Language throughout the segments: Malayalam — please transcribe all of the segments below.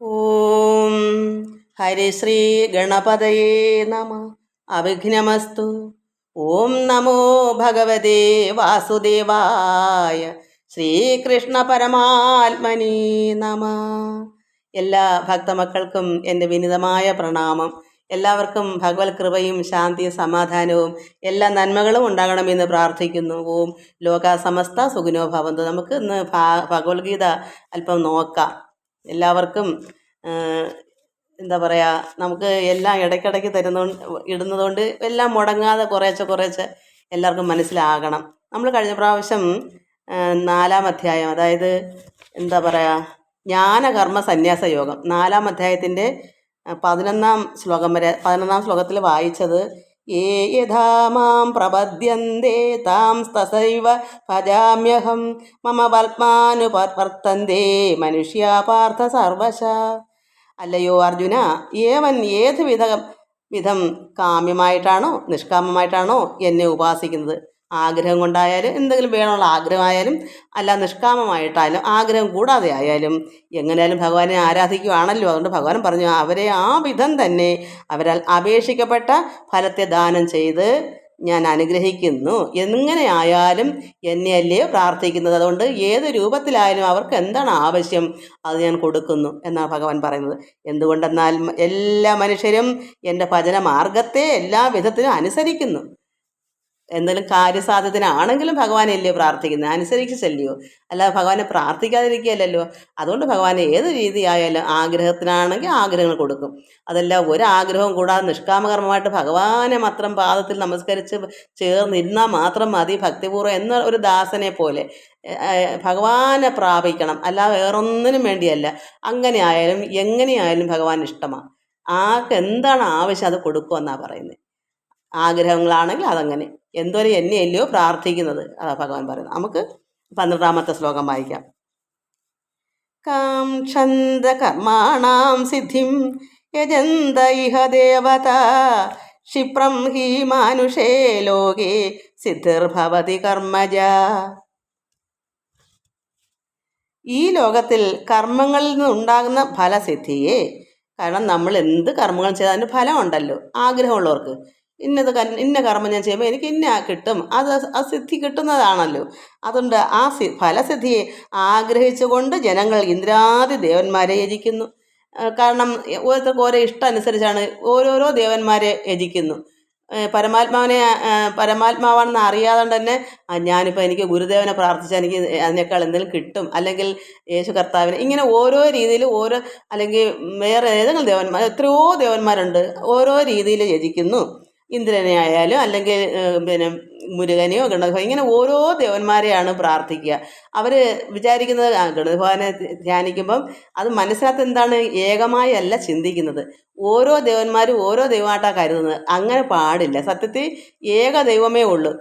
ഓം. ഹരിശ്രീ ഗണപതയേ നമ. അവിഘ്നമസ്തു. ഓം നമോ ഭഗവതേ വാസുദേവായ ശ്രീകൃഷ്ണ പരമാത്മനി നമ. എല്ലാ ഭക്തമക്കൾക്കും എന്റെ വിനിതമായ പ്രണാമം. എല്ലാവർക്കും ഭഗവത് കൃപയും ശാന്തിയും സമാധാനവും എല്ലാ നന്മകളും ഉണ്ടാകണമെന്ന് പ്രാർത്ഥിക്കുന്നു. ഓം. ലോക സമസ്ത ഭവന്തു. നമുക്ക് ഇന്ന് ഭഗവത്ഗീത അല്പം നോക്കാം. എല്ലാവർക്കും എന്താ പറയുക നമുക്ക് എല്ലാം ഇടയ്ക്കിടയ്ക്ക് തരുന്നതുകൊണ്ട് ഇടുന്നതുകൊണ്ട് എല്ലാം മുടങ്ങാതെ കുറേശ്ശെ കുറേശ്ശെ എല്ലാവർക്കും മനസ്സിലാകണം. നമ്മൾ കഴിഞ്ഞ പ്രാവശ്യം നാലാം അധ്യായം അതായത് എന്താ പറയുക ജ്ഞാനകർമ്മ സന്യാസ യോഗം നാലാം അധ്യായത്തിന്റെ പതിനൊന്നാം ശ്ലോകം വരെ പതിനൊന്നാം ശ്ലോകത്തിൽ വായിച്ചത് യഥാ മാം പ്രപദ്യന്തേ താം തസൈവ ഭജാമ്യഹം. മമ പത്മാനുപവർത്തന്തേ മനുഷ്യ പാർത്ഥ സർവശ. അല്ലയോ അർജുന ഏവൻ ഏത് വിധ വിധം കാമ്യമായിട്ടാണോ നിഷ്കാമമായിട്ടാണോ എന്നെ ഉപാസിക്കുന്നത്? ആഗ്രഹം കൊണ്ടായാലും എന്തെങ്കിലും വേണമുള്ള ആഗ്രഹമായാലും അല്ല നിഷ്കാമമായിട്ടായാലും ആഗ്രഹം കൂടാതെ ആയാലും എങ്ങനെയാലും ഭഗവാനെ ആരാധിക്കുകയാണല്ലോ അതുകൊണ്ട് ഭഗവാൻ പറഞ്ഞു അവരെ ആ വിധം തന്നെ അവരാൽ അപേക്ഷിക്കപ്പെട്ട ഫലത്തെ ദാനം ചെയ്ത് ഞാൻ അനുഗ്രഹിക്കുന്നു. എങ്ങനെയായാലും എന്നെയല്ലേ പ്രാർത്ഥിക്കുന്നത്. അതുകൊണ്ട് ഏത് രൂപത്തിലായാലും അവർക്ക് എന്താണ് ആവശ്യം? അത് ഞാൻ കൊടുക്കുന്നു. എന്നാണ് ഭഗവാൻ പറയുന്നത്. എന്തുകൊണ്ടെന്നാൽ എല്ലാ മനുഷ്യരും എന്റെ ഭജന മാർഗത്തെ എല്ലാ വിധത്തിലും അനുസരിക്കുന്നു. എന്തെങ്കിലും കാര്യസാധ്യത്തിനാണെങ്കിലും ഭഗവാനല്ലയോ പ്രാർത്ഥിക്കുന്നത്? അനുസരിച്ചല്ലയോ അല്ലാതെ ഭഗവാനെ പ്രാർത്ഥിക്കാതിരിക്കുകയല്ലല്ലോ. അതുകൊണ്ട് ഭഗവാനെ ഏത് രീതിയായാലും ആഗ്രഹത്തിനാണെങ്കിൽ ആഗ്രഹങ്ങൾ കൊടുക്കും. അതല്ല ഒരാഗ്രഹവും കൂടാതെ നിഷ്കാമകർമ്മമായിട്ട് ഭഗവാനെ മാത്രം പാദത്തിൽ നമസ്കരിച്ച് ചേർന്നിരുന്നാൽ മാത്രം മതി ഭക്തിപൂർവം എന്ന ഒരു ദാസനെ പോലെ. ഭഗവാനെ പ്രാപിക്കണം. അല്ല വേറൊന്നിനും വേണ്ടിയല്ല. അങ്ങനെ ആയാലും എങ്ങനെയായാലും ഭഗവാൻ ഇഷ്ടമാണ്. ആർക്ക് എന്താണ് ആവശ്യം അത് കൊടുക്കുമെന്നാണ് പറയുന്നത്. ആഗ്രഹങ്ങളാണെങ്കിൽ അതങ്ങനെ. എന്തോരം എന്നെയല്ലയോ പ്രാർത്ഥിക്കുന്നത് അതാ ഭഗവാൻ പറയുന്നത്. നമുക്ക് പന്ത്രണ്ടാമത്തെ ശ്ലോകം വായിക്കാം. കാംക്ഷന്ത കർമാണാം സിദ്ധിം യജന്ത ഇഹ ദേവത ക്ഷിപ്രം ഹി മാനുഷേ ലോകേ സിദ്ധിർഭവതി കർമ്മജ. ഈ ലോകത്തിൽ കർമ്മങ്ങളിൽ നിന്നുണ്ടാകുന്ന ഫലസിദ്ധിയെ കാരണം നമ്മൾ എന്ത് കർമ്മങ്ങൾ ചെയ്താലും ഫലമുണ്ടല്ലോ ആഗ്രഹമുള്ളവർക്ക്. ഇന്നത് ഇന്ന കർമ്മം ഞാൻ ചെയ്യുമ്പോൾ എനിക്ക് ഇന്ന കിട്ടും. അത് ആ സിദ്ധി കിട്ടുന്നതാണല്ലോ. അതുകൊണ്ട് ആ ഫലസിദ്ധിയെ ആഗ്രഹിച്ചുകൊണ്ട് ജനങ്ങൾ ഇന്ദ്രാദി ദേവന്മാരെ യജിക്കുന്നു. കാരണം ഓരോരുത്തർക്ക് ഓരോ ഇഷ്ടം അനുസരിച്ചാണ് ഓരോരോ ദേവന്മാരെ യജിക്കുന്നു. പരമാത്മാവിനെ പരമാത്മാവാണെന്ന് അറിയാതെ തന്നെ ഞാനിപ്പോൾ എനിക്ക് ഗുരുദേവനെ പ്രാർത്ഥിച്ചാൽ എനിക്ക് അതിനേക്കാൾ എന്തെങ്കിലും കിട്ടും. അല്ലെങ്കിൽ യേശു കർത്താവിനെ ഇങ്ങനെ ഓരോ രീതിയിൽ ഓരോ അല്ലെങ്കിൽ വേറെ ഏതെങ്കിലും ദേവന്മാർ എത്രയോ ദേവന്മാരുണ്ട് ഓരോ രീതിയിൽ യജിക്കുന്നു. ഇന്ദ്രനെ ആയാലും അല്ലെങ്കിൽ പിന്നെ മുരുകനെയോ ഗണപതി ഇങ്ങനെ ഓരോ ദേവന്മാരെയാണ് പ്രാർത്ഥിക്കുക. അവർ വിചാരിക്കുന്നത് ഗണഭഗവാനെ ധ്യാനിക്കുമ്പം അത് മനസ്സിനകത്ത് എന്താണ് ഏകമായി അല്ല ചിന്തിക്കുന്നത്. ഓരോ ദേവന്മാരും ഓരോ ദൈവമായിട്ടാണ് കരുതുന്നത്. അങ്ങനെ പാടില്ല. സത്യത്തിൽ ഏക ദൈവമേ ഉള്ളൂ.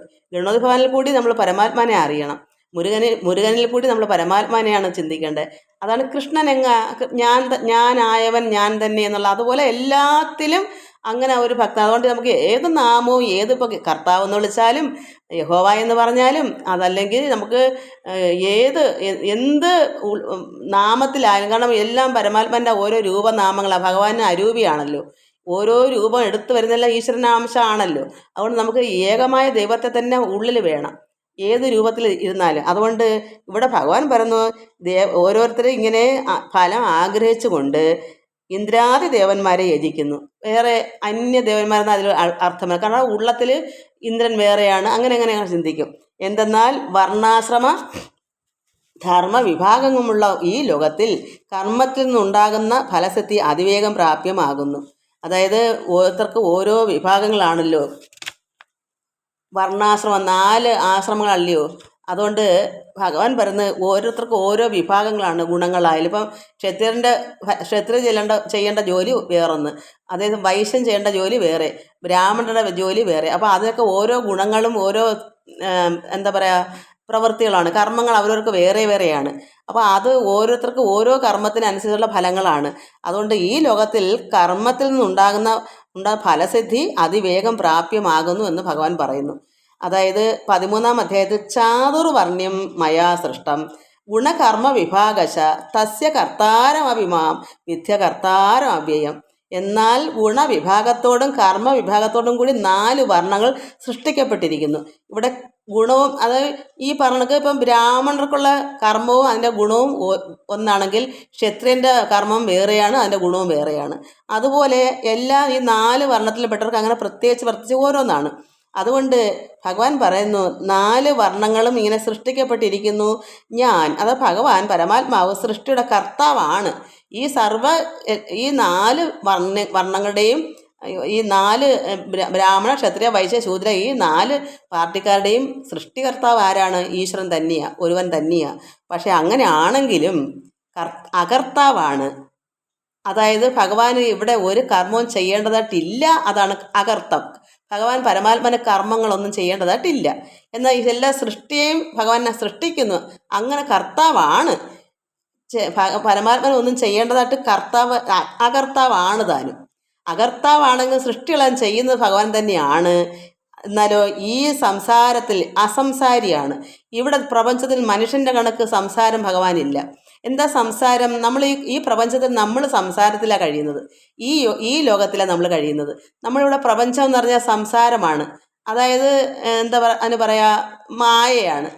ഭവനിൽ കൂടി നമ്മൾ പരമാത്മാനെ അറിയണം. മുരുകനിൽ മുരുകനിൽ കൂടി നമ്മൾ പരമാത്മാനെയാണ് ചിന്തിക്കേണ്ടത്. അതാണ് കൃഷ്ണൻ എങ്ങ ഞാൻ ഞാനായവൻ ഞാൻ തന്നെ എന്നുള്ള അതുപോലെ എല്ലാത്തിലും അങ്ങനെ ഒരു ഭക്തൻ. അതുകൊണ്ട് നമുക്ക് ഏത് നാമവും ഏത് ഇപ്പോൾ കർത്താവ് എന്ന് വിളിച്ചാലും യഹോവ എന്ന് പറഞ്ഞാലും അതല്ലെങ്കിൽ നമുക്ക് ഏത് എന്ത് നാമത്തിലായാലും കാരണം എല്ലാം പരമാത്മാന്റെ ഓരോ രൂപനാമങ്ങളാണ് ഭഗവാന് അരൂപിയാണല്ലോ. ഓരോ രൂപം എടുത്തു വരുന്നെല്ലാം ഈശ്വരനാംശമാണല്ലോ അതുകൊണ്ട് നമുക്ക് ഏകമായ ദൈവത്തെ തന്നെ ഉള്ളിൽ വേണം. ഏത് രൂപത്തിൽ ഇരുന്നാലും. അതുകൊണ്ട് ഇവിടെ ഭഗവാൻ പറഞ്ഞു ദേ ഓരോരുത്തരും ഇങ്ങനെ ഫലം ആഗ്രഹിച്ചുകൊണ്ട് ഇന്ദ്രാദി ദേവന്മാരെ യജിക്കുന്നു. വേറെ അന്യ ദേവന്മാരെന്ന് അതിൽ അർത്ഥമാണ് കാരണം ഉള്ളത്തിൽ ഇന്ദ്രൻ വേറെയാണ്. അങ്ങനെ അങ്ങനെ അങ്ങനെ ചിന്തിക്കും. എന്തെന്നാൽ വർണാശ്രമ ധർമ്മ വിഭാഗങ്ങളുമുള്ള ഈ ലോകത്തിൽ കർമ്മത്തിൽ നിന്നുണ്ടാകുന്ന ഫലസിദ്ധി അതിവേഗം പ്രാപ്യമാകുന്നു. അതായത് ഓരോരുത്തർക്ക് ഓരോ വിഭാഗങ്ങളാണല്ലോ. വർണാശ്രമം നാല് ആശ്രമങ്ങളല്ലയോ? അതുകൊണ്ട് ഭഗവാൻ പറയുന്നത് ഓരോരുത്തർക്കും ഓരോ വിഭാഗങ്ങളാണ് ഗുണങ്ങളായാലും. ഇപ്പം ക്ഷത്രിയന്റെ ക്ഷത്രിയ ചെല്ലേണ്ട ചെയ്യേണ്ട ജോലി വേറൊന്ന്. അതായത് വൈശ്യം ചെയ്യേണ്ട ജോലി വേറെ. ബ്രാഹ്മണരുടെ ജോലി വേറെ. അപ്പോൾ അതിനൊക്കെ ഓരോ ഗുണങ്ങളും ഓരോ എന്താ പറയുക പ്രവൃത്തികളാണ്. കർമ്മങ്ങൾ അവരവർക്ക് വേറെ വേറെയാണ്. അപ്പോൾ അത് ഓരോരുത്തർക്ക് ഓരോ കർമ്മത്തിനനുസരിച്ചുള്ള ഫലങ്ങളാണ്. അതുകൊണ്ട് ഈ ലോകത്തിൽ കർമ്മത്തിൽ നിന്നുണ്ടാകുന്ന ഉണ്ടാകുന്ന ഫലസിദ്ധി അതിവേഗം പ്രാപ്യമാകുന്നു എന്ന് ഭഗവാൻ പറയുന്നു. അതായത് പതിമൂന്നാം അധ്യായത്തിൽ ചാതുർവർണ്യം മയാ സൃഷ്ടം. ഗുണകർമ്മ വിഭാഗശ തസ്യ കർത്താരമഭിമാം വിദ്യ കർത്താരം അവ്യയം എന്നാൽ ഗുണവിഭാഗത്തോടും കർമ്മ വിഭാഗത്തോടും കൂടി നാല് വർണങ്ങൾ സൃഷ്ടിക്കപ്പെട്ടിരിക്കുന്നു. ഇവിടെ ഗുണവും അത് ഈ പറഞ്ഞക്ക് ഇപ്പം ബ്രാഹ്മണർക്കുള്ള കർമ്മവും അതിന്റെ ഗുണവും ഒന്നാണെങ്കിൽ ക്ഷത്രിയന്റെ കർമ്മം വേറെയാണ് അതിന്റെ ഗുണവും വേറെയാണ്. അതുപോലെ എല്ലാ ഈ നാല് വർണത്തിൽപ്പെട്ടവർക്ക് അങ്ങനെ പ്രത്യേകിച്ച് പ്രത്യേകിച്ച് ഓരോന്നാണ്. അതുകൊണ്ട് ഭഗവാൻ പറയുന്നു നാല് വർണങ്ങളും ഇങ്ങനെ സൃഷ്ടിക്കപ്പെട്ടിരിക്കുന്നു. ഞാൻ അത് ഭഗവാൻ പരമാത്മാവ് സൃഷ്ടിയുടെ കർത്താവാണ്. ഈ സർവ ഈ നാല് വർണ വർണങ്ങളുടെയും ഈ നാല് ബ്രാഹ്മണ ക്ഷത്രിയ വൈശ്യ ശൂദ്ര ഈ നാല് പാർട്ടിക്കാരുടെയും സൃഷ്ടികർത്താവ് ആരാണ്? ഈശ്വരൻ തന്നെയാ ഒരുവൻ തന്നെയാ. പക്ഷെ അങ്ങനെയാണെങ്കിലും കർ അകർത്താവാണ്. അതായത് ഭഗവാൻ ഇവിടെ ഒരു കർമ്മവും ചെയ്യേണ്ടതായിട്ടില്ല അതാണ് അകർത്തം. ഭഗവാൻ പരമാത്മന കർമ്മങ്ങളൊന്നും ചെയ്യേണ്ടതായിട്ടില്ല. എന്നാൽ ഇതെല്ലാ സൃഷ്ടിയെയും ഭഗവാനെ സൃഷ്ടിക്കുന്നു. അങ്ങനെ കർത്താവാണ്. പരമാത്മന ഒന്നും ചെയ്യേണ്ടതായിട്ട് കർത്താവ് അകർത്താവാണ് താനും. അകർത്താവാണെങ്കിൽ സൃഷ്ടികളാൻ ചെയ്യുന്നത് ഭഗവാൻ തന്നെയാണ്. എന്നാലോ ഈ സംസാരത്തിൽ അസംസാരിയാണ്. ഇവിടെ പ്രപഞ്ചത്തിൽ മനുഷ്യന്റെ കണക്ക് സംസാരം ഭഗവാനില്ല. എന്താ സംസാരം? നമ്മൾ ഈ ഈ പ്രപഞ്ചത്തിൽ നമ്മൾ സംസാരത്തിലാണ് കഴിയുന്നത്. ഈ ഈ ലോകത്തിലാണ് നമ്മൾ കഴിയുന്നത്. നമ്മളിവിടെ പ്രപഞ്ചം എന്ന് പറഞ്ഞാൽ സംസാരമാണ്. അതായത് എന്താ പറ അതിന് പറയാ മായയാണ്.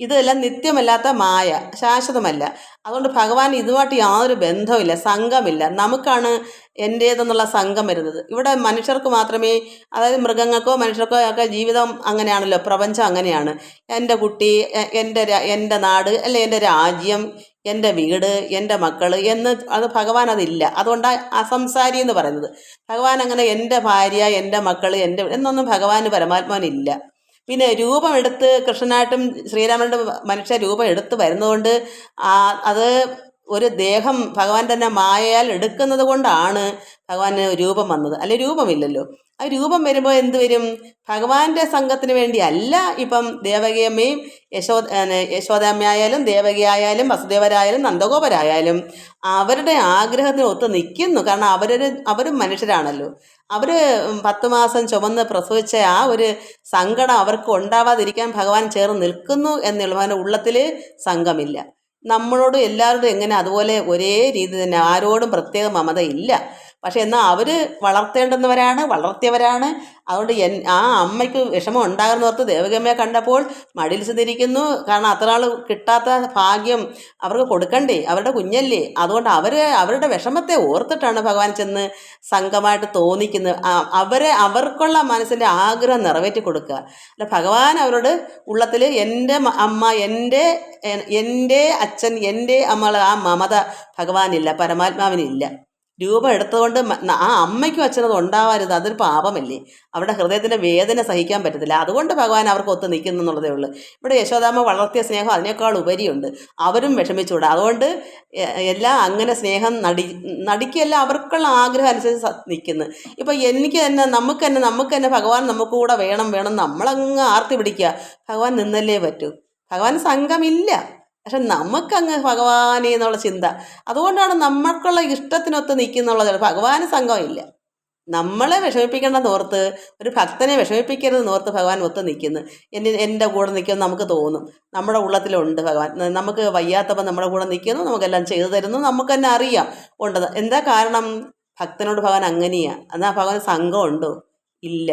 ഇതെല്ലാം നിത്യമല്ലാത്ത മായ ശാശ്വതമല്ല. അതുകൊണ്ട് ഭഗവാൻ ഇതുമായിട്ട് യാതൊരു ബന്ധവുമില്ല സംഘമില്ല. നമുക്കാണ് എന്റേതെന്നുള്ള സംഘം വരുന്നത്. ഇവിടെ മനുഷ്യർക്ക് മാത്രമേ അതായത് മൃഗങ്ങൾക്കോ മനുഷ്യർക്കോ ഒക്കെ ജീവിതം അങ്ങനെയാണല്ലോ പ്രപഞ്ചം അങ്ങനെയാണ്. എന്റെ കുട്ടി എന്റെ എന്റെ നാട് അല്ലെ എന്റെ രാജ്യം എന്റെ വീട് എന്റെ മക്കൾ എന്ന് അത് ഭഗവാൻ അതില്ല. അതുകൊണ്ടാണ് അസംസാരി എന്ന് പറയുന്നത്. ഭഗവാൻ അങ്ങനെ എന്റെ ഭാര്യ എന്റെ മക്കൾ എന്റെ എന്നൊന്നും ഭഗവാന് പരമാത്മാവിനില്ല. പിന്നെ രൂപമെടുത്ത് കൃഷ്ണനായിട്ടും ശ്രീരാമനായിട്ടും മനുഷ്യ രൂപം എടുത്ത് വരുന്നതുകൊണ്ട് അത് ഒരു ദേഹം ഭഗവാൻ തന്നെ മായയാൽ എടുക്കുന്നത് കൊണ്ടാണ് ഭഗവാന് രൂപം വന്നത്. അല്ലെ രൂപമില്ലല്ലോ. ആ രൂപം വരുമ്പോൾ എന്ത് വരും? ഭഗവാന്റെ സംഘത്തിന് വേണ്ടി അല്ല ഇപ്പം ദേവകിയമ്മയും യശോ യശോദമ്മയായാലും ദേവകിയായാലും വസുദേവരായാലും നന്ദഗോപരായാലും അവരുടെ ആഗ്രഹത്തിന് ഒത്ത് നിൽക്കുന്നു. കാരണം അവരൊരു അവരും മനുഷ്യരാണല്ലോ. അവർ പത്ത് മാസം ചുമന്ന് പ്രസവിച്ച ആ ഒരു സങ്കടം അവർക്ക് ഉണ്ടാവാതിരിക്കാൻ ഭഗവാൻ ചേർന്ന് നിൽക്കുന്നു എന്നുള്ളവന്റെ ഉള്ളത്തിൽ സംഘമില്ല. നമ്മളോട് എല്ലാവരോടും എങ്ങനെ അതുപോലെ ഒരേ രീതി തന്നെ ആരോടും പ്രത്യേക മമത ഇല്ല. പക്ഷെ എന്നാൽ അവർ വളർത്തേണ്ടുന്നവരാണ് വളർത്തിയവരാണ്. അതുകൊണ്ട് എൻ ആ അമ്മയ്ക്ക് വിഷമം ഉണ്ടാകുന്ന ഓർത്ത് ദേവഗമ്മയെ കണ്ടപ്പോൾ മടിയിൽ ചെന്നിരിക്കുന്നു. കാരണം അത്ര ആൾ കിട്ടാത്ത ഭാഗ്യം അവർക്ക് കൊടുക്കണ്ടേ? അവരുടെ കുഞ്ഞല്ലേ. അതുകൊണ്ട് അവർ അവരുടെ വിഷമത്തെ ഓർത്തിട്ടാണ് ഭഗവാൻ ചെന്ന് സംഘമായിട്ട് തോന്നിക്കുന്നത്. അവരെ അവർക്കുള്ള മനസ്സിന്റെ ആഗ്രഹം നിറവേറ്റി കൊടുക്കുക. അല്ല ഭഗവാൻ അവരോട് ഉള്ളത്തിൽ എന്റെ അമ്മ എന്റെ എന്റെ അച്ഛൻ എന്റെ അമ്മ ആ മമത ഭഗവാനില്ല പരമാത്മാവിനില്ല. രൂപം എടുത്തുകൊണ്ട് ആ അമ്മയ്ക്കും അച്ഛനും അത് ഉണ്ടാവരുത്. അതൊരു പാപമല്ലേ? അവരുടെ ഹൃദയത്തിന്റെ വേദന സഹിക്കാൻ പറ്റത്തില്ല. അതുകൊണ്ട് ഭഗവാൻ അവർക്ക് ഒത്ത് നിൽക്കുന്നു എന്നുള്ളതേ ഉള്ളൂ. ഇവിടെ യശോദാമ്മ വളർത്തിയ സ്നേഹം അതിനേക്കാൾ ഉപരിയുണ്ട്. അവരും വിഷമിച്ചുകൂടാ. അതുകൊണ്ട് എല്ലാം അങ്ങനെ സ്നേഹം നടി നടിക്കല്ല അവർക്കുള്ള ആഗ്രഹം അനുസരിച്ച് നിൽക്കുന്നു. ഇപ്പം എനിക്ക് തന്നെ നമുക്ക് തന്നെ നമുക്ക് തന്നെ ഭഗവാൻ നമുക്ക് കൂടെ വേണം വേണം നമ്മളങ്ങ് ആർത്തി പിടിക്കുക. ഭഗവാൻ നിന്നല്ലേ പറ്റൂ. ഭഗവാൻ സംഘമില്ല. പക്ഷെ നമുക്കങ്ങ് ഭഗവാനെ എന്നുള്ള ചിന്ത. അതുകൊണ്ടാണ് നമ്മൾക്കുള്ള ഇഷ്ടത്തിനൊത്ത് നിൽക്കുന്നുള്ളത്. ഭഗവാന് സംഘമില്ല നമ്മളെ വിഷമിപ്പിക്കേണ്ടെന്ന് ഓർത്ത് ഒരു ഭക്തനെ വിഷമിപ്പിക്കരുതെന്ന് ഓർത്ത് ഭഗവാൻ ഒത്ത് നിൽക്കുന്നു. എന്നെ എന്റെ കൂടെ നിൽക്കുമെന്ന് നമുക്ക് തോന്നും. നമ്മുടെ ഉള്ളത്തിലുണ്ട് ഭഗവാൻ. നമുക്ക് വയ്യാത്തപ്പം നമ്മുടെ കൂടെ നിൽക്കുന്നു നമുക്കെല്ലാം ചെയ്തു തരുന്നു നമുക്ക് തന്നെ അറിയാം. ഉണ്ട് എന്താ കാരണം? ഭക്തനോട് ഭഗവാൻ അങ്ങനെയാണ് എന്നാൽ ഭഗവാൻ സംഘമുണ്ടോ ഇല്ല.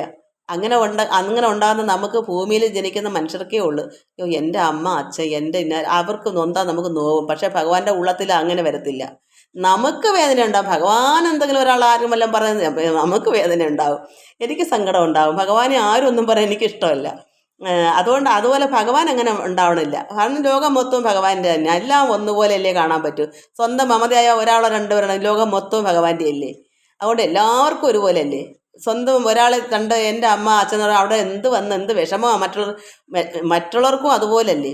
അങ്ങനെ ഉണ്ട അങ്ങനെ ഉണ്ടാകുന്ന നമുക്ക് ഭൂമിയിൽ ജനിക്കുന്ന മനുഷ്യർക്കേ ഉള്ളൂ. അയ്യോ എന്റെ അമ്മ അച്ഛൻ എന്റെ ഇന്ന അവർക്ക് നൊന്താ നമുക്ക് നോവും. പക്ഷേ ഭഗവാന്റെ ഉള്ളത്തിൽ അങ്ങനെ വരത്തില്ല. നമുക്ക് വേദന ഉണ്ടാവും. ഭഗവാൻ എന്തെങ്കിലും ഒരാൾ ആരും വല്ലതും പറയുന്നത് നമുക്ക് വേദന ഉണ്ടാവും. എനിക്ക് സങ്കടം ഉണ്ടാവും. ഭഗവാനെ ആരും ഒന്നും പറയാൻ എനിക്കിഷ്ടമല്ല അതുകൊണ്ട് അതുപോലെ ഭഗവാൻ അങ്ങനെ ഉണ്ടാവണില്ല. കാരണം ലോകം മൊത്തവും ഭഗവാന്റെ തന്നെ എല്ലാം ഒന്നുപോലെയല്ലേ കാണാൻ പറ്റൂ. സ്വന്തം മമതയായ ഒരാളോ രണ്ടുപേരാണ്. ലോകം മൊത്തവും ഭഗവാന്റെ അല്ലേ അതുകൊണ്ട് എല്ലാവർക്കും ഒരുപോലെയല്ലേ? സ്വന്തം ഒരാളെ കണ്ട് എന്റെ അമ്മ അച്ഛൻ അവിടെ എന്ത് വന്ന് എന്ത് വിഷമമാണ് മറ്റുള്ളവർ മറ്റുള്ളവർക്കും അതുപോലല്ലേ?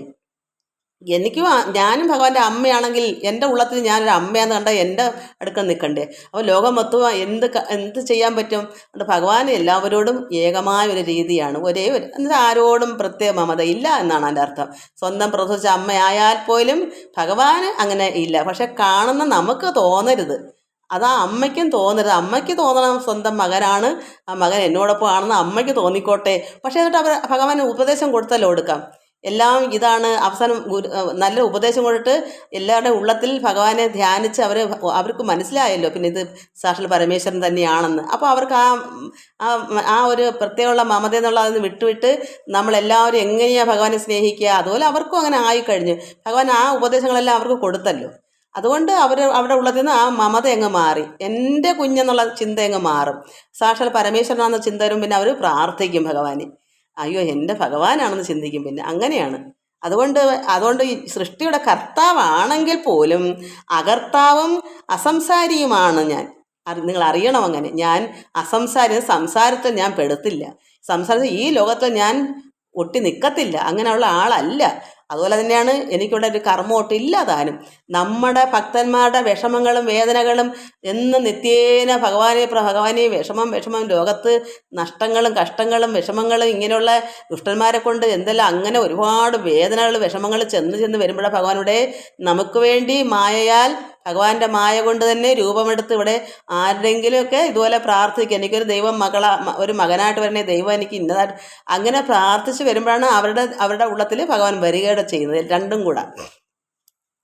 എനിക്കും ഞാനും ഭഗവാന്റെ അമ്മയാണെങ്കിൽ എന്റെ ഉള്ളത്തിൽ ഞാനൊരു അമ്മയാന്ന് കണ്ട എന്റെ അടുക്കം നിൽക്കണ്ടേ? അപ്പോൾ ലോകം മൊത്തം എന്ത് എന്ത് ചെയ്യാൻ പറ്റും? അത് ഭഗവാൻ എല്ലാവരോടും ഏകമായ ഒരു രീതിയാണ്. ഒരേ ഒരു എന്നിട്ട് ആരോടും പ്രത്യേക മമത ഇല്ല എന്നാണ് എന്റെ അർത്ഥം. സ്വന്തം പ്രസവിച്ച അമ്മയായാൽ പോലും ഭഗവാൻ അങ്ങനെ ഇല്ല. പക്ഷെ കാണുന്ന നമുക്ക് തോന്നരുത്. അത് അമ്മയ്ക്കും തോന്നരുത്. അമ്മയ്ക്ക് തോന്നണം സ്വന്തം മകനാണ്. ആ മകൻ എന്നോടൊപ്പം ആണെന്ന് അമ്മയ്ക്ക് തോന്നിക്കോട്ടെ. പക്ഷേ എന്നിട്ട് അവർ ഭഗവാൻ ഉപദേശം കൊടുത്തല്ലോ എടുക്കാം. എല്ലാം ഇതാണ് അവസാനം നല്ല ഉപദേശം കൊടുത്തിട്ട് എല്ലാവരുടെ ഉള്ളത്തിൽ ഭഗവാനെ ധ്യാനിച്ച് അവർ അവർക്ക് മനസ്സിലായല്ലോ. പിന്നെ ഇത് സാക്ഷാൽ പരമേശ്വരൻ തന്നെയാണെന്ന്. അപ്പോൾ അവർക്ക് ആ ആ ഒരു പ്രത്യേകമുള്ള മമത എന്നുള്ളതിന് വിട്ടുവിട്ട് നമ്മളെല്ലാവരും എങ്ങനെയാണ് ഭഗവാനെ സ്നേഹിക്കുക? അതുപോലെ അവർക്കും അങ്ങനെ ആയിക്കഴിഞ്ഞു. ഭഗവാൻ ആ ഉപദേശങ്ങളെല്ലാം അവർക്ക് കൊടുത്തല്ലോ. അതുകൊണ്ട് അവർ അവിടെ ഉള്ളതിൽ നിന്ന് ആ മമത അങ്ങ് മാറി. എന്റെ കുഞ്ഞെന്നുള്ള ചിന്ത അങ്ങ് മാറും. സാക്ഷാൽ പരമേശ്വരനാണെന്ന ചിന്ത വരും പിന്നെ അവർ പ്രാർത്ഥിക്കും ഭഗവാനെ. അയ്യോ എന്റെ ഭഗവാനാണെന്ന് ചിന്തിക്കും പിന്നെ. അങ്ങനെയാണ്. അതുകൊണ്ട് അതുകൊണ്ട് ഈ സൃഷ്ടിയുടെ കർത്താവാണെങ്കിൽ പോലും അകർത്താവും അസംസാരിയുമാണ് ഞാൻ. നിങ്ങൾ അറിയണം അങ്ങനെ. ഞാൻ അസംസാരി സംസാരത്തെ ഞാൻ പെടുത്തില്ല. സംസാരത്തിൽ ഈ ലോകത്തെ ഞാൻ ഒട്ടി നിൽക്കത്തില്ല അങ്ങനെയുള്ള ആളല്ല. അതുപോലെ തന്നെയാണ് എനിക്കിവിടെ ഒരു കർമ്മമൊട്ട് ഇല്ലാതാനും. നമ്മുടെ ഭക്തന്മാരുടെ വിഷമങ്ങളും വേദനകളും എന്ന് നിത്യേന ഭഗവാനെ ഭഗവാനെ വിഷമം വിഷമം ലോകത്ത് നഷ്ടങ്ങളും കഷ്ടങ്ങളും വിഷമങ്ങളും ഇങ്ങനെയുള്ള ദുഷ്ടന്മാരെ കൊണ്ട് എന്തെല്ലാം അങ്ങനെ ഒരുപാട് വേദനകൾ വിഷമങ്ങൾ ചെന്ന് ചെന്ന് വരുമ്പോഴാണ് ഭഗവാനുടെ നമുക്ക് വേണ്ടി മായയാൽ ഭഗവാന്റെ മായ കൊണ്ട് തന്നെ രൂപമെടുത്ത് ഇവിടെ ആരുടെങ്കിലുമൊക്കെ ഇതുപോലെ പ്രാർത്ഥിക്കുക. എനിക്കൊരു ദൈവം മകള ഒരു മകനായിട്ട് വരണേ ദൈവം എനിക്ക് ഇന്നതായിട്ട്. അങ്ങനെ പ്രാർത്ഥിച്ച് വരുമ്പോഴാണ് അവരുടെ അവരുടെ ഉള്ളത്തിൽ ഭഗവാൻ വരികയുടെ ചെയ്യുന്നത്. രണ്ടും കൂടെ.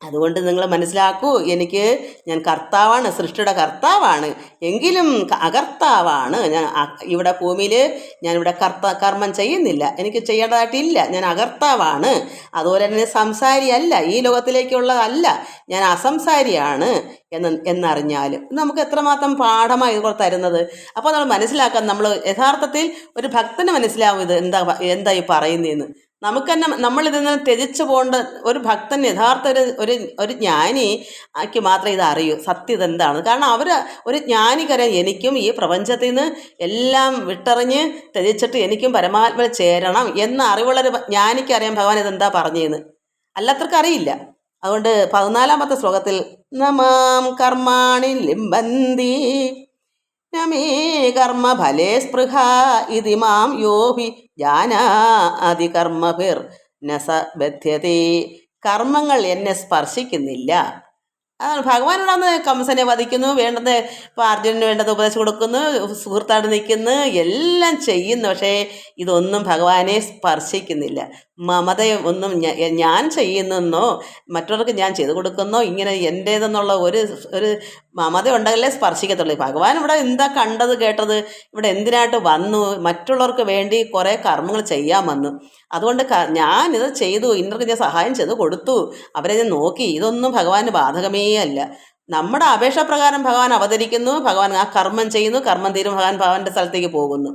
അതുകൊണ്ട് നിങ്ങൾ മനസ്സിലാക്കൂ എനിക്ക് ഞാൻ കർത്താവാണ് സൃഷ്ടിയുടെ കർത്താവാണ്. എങ്കിലും അകർത്താവാണ്. ഞാൻ ഇവിടെ ഭൂമിയിൽ ഞാനിവിടെ കർത്ത കർമ്മം ചെയ്യുന്നില്ല. എനിക്ക് ചെയ്യേണ്ടതായിട്ടില്ല. ഞാൻ അകർത്താവാണ്. അതുപോലെ തന്നെ സംസാരിയല്ല. ഈ ലോകത്തിലേക്കുള്ളതല്ല. ഞാൻ അസംസാരിയാണ് എന്ന് എന്നറിഞ്ഞാൽ നമുക്ക് എത്രമാത്രം പാഠമാണ് ഇതുപോലെ തരുന്നത്? അപ്പോൾ നമ്മൾ മനസ്സിലാക്കാൻ നമ്മൾ യഥാർത്ഥത്തിൽ ഒരു ഭക്തന് മനസ്സിലാവും ഇത് എന്താ എന്തായി പറയുന്നതെന്ന് നമുക്ക് തന്നെ നമ്മളിതിൽ നിന്ന് ത്യജിച്ചു പോകേണ്ട ഒരു ഭക്തൻ യഥാർത്ഥ ഒരു ഒരു ഒരു ജ്ഞാനി ആക്കി മാത്രമേ ഇത് അറിയൂ. സത്യം ഇതെന്താണ്? കാരണം അവർ ഒരു ജ്ഞാനിക്കറിയാം എനിക്കും ഈ പ്രപഞ്ചത്തിൽ നിന്ന് എല്ലാം വിട്ടറിഞ്ഞ് ത്യജിച്ചിട്ട് എനിക്കും പരമാത്മ ചേരണം എന്ന അറിവുള്ളൊരു ജ്ഞാനിക്കറിയാം ഭഗവാൻ ഇതെന്താ പറഞ്ഞതെന്ന് അല്ലാത്തവർക്ക് അറിയില്ല. അതുകൊണ്ട് പതിനാലാമത്തെ ശ്ലോകത്തിൽ നമാം കർമാണി ലിംബന്തി നമേ കർമ്മഫലേ സ്പൃഹ ഇതി മാം യോഹി ജാനാതി കർമ്മഭിർ നസ ബധ്യതേ. കർമ്മങ്ങൾ എന്നെ സ്പർശിക്കുന്നില്ല. അതാണ് ഭഗവാനോട് അന്ന് കംസനെ വധിക്കുന്നു വേണ്ടത് ഇപ്പോൾ അർജുനന് വേണ്ടത് ഉപദേശം കൊടുക്കുന്നു സുഹൃത്തായിട്ട് നിൽക്കുന്നു എല്ലാം ചെയ്യുന്നു. പക്ഷേ ഇതൊന്നും ഭഗവാനെ സ്പർശിക്കുന്നില്ല. മമതയും ഒന്നും ഞാൻ ചെയ്യുന്നെന്നോ മറ്റുള്ളവർക്ക് ഞാൻ ചെയ്തു കൊടുക്കുന്നോ ഇങ്ങനെ എന്റേതെന്നുള്ള ഒരു ഒരു മമത ഉണ്ടെങ്കിലേ സ്പർശിക്കത്തുള്ളൂ. ഭഗവാൻ ഇവിടെ എന്താ കണ്ടത് കേട്ടത് ഇവിടെ എന്തിനായിട്ട് വന്നു മറ്റുള്ളവർക്ക് വേണ്ടി കുറേ കർമ്മങ്ങൾ ചെയ്യാൻ വന്നു. അതുകൊണ്ട് ഞാനിത് ചെയ്തു ഇന്നർക്ക് ഞാൻ സഹായം ചെയ്ത് കൊടുത്തു. അവരെ ഞാൻ നോക്കി. ഇതൊന്നും ഭഗവാന് ബാധകമേ അല്ല. നമ്മുടെ അപേക്ഷ പ്രകാരം ഭഗവാൻ അവതരിക്കുന്നു ഭഗവാൻ ആ കർമ്മം ചെയ്യുന്നു കർമ്മം തീരും ഭഗവാൻ ഭഗവാന്റെ സ്ഥലത്തേക്ക് പോകുന്നു.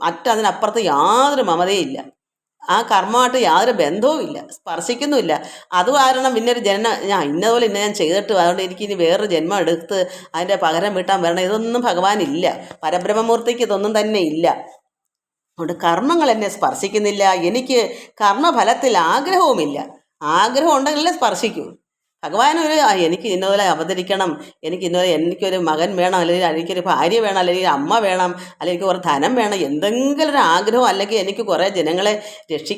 മറ്റതിനപ്പുറത്ത് യാതൊരു മമതയില്ല ആ കർമ്മമായിട്ട് യാതൊരു ബന്ധവും ഇല്ല സ്പർശിക്കുന്നുമില്ല. അത് കാരണം പിന്നെ ഒരു ജനന ഞാൻ ഇന്നതുപോലെ ഇന്ന ഞാൻ ചെയ്തിട്ട് അതുകൊണ്ട് എനിക്ക് ഇനി വേറൊരു ജന്മം എടുത്ത് അതിന്റെ പകരം വീട്ടാൻ വരണം. ഇതൊന്നും ഭഗവാനില്ല പരബ്രഹ്മമൂർത്തിക്ക് ഇതൊന്നും തന്നെ ഇല്ല. അതുകൊണ്ട് കർമ്മങ്ങൾ എന്നെ സ്പർശിക്കുന്നില്ല. എനിക്ക് കർമ്മഫലത്തിൽ ആഗ്രഹവുമില്ല. ആഗ്രഹം ഉണ്ടെങ്കിലേ സ്പർശിക്കൂ. ഭഗവാൻ ഒരു എനിക്ക് ഇന്നപോലെ അവതരിക്കണം. എനിക്ക് ഇന്നപോലെ എനിക്കൊരു മകൻ വേണം അല്ലെങ്കിൽ എനിക്കൊരു ഭാര്യ വേണം അല്ലെങ്കിൽ അമ്മ വേണം അല്ലെങ്കിൽ എനിക്ക് കുറേ ധനം വേണം എന്തെങ്കിലും ഒരു ആഗ്രഹം അല്ലെങ്കിൽ എനിക്ക് കുറേ ജനങ്ങളെ രക്ഷി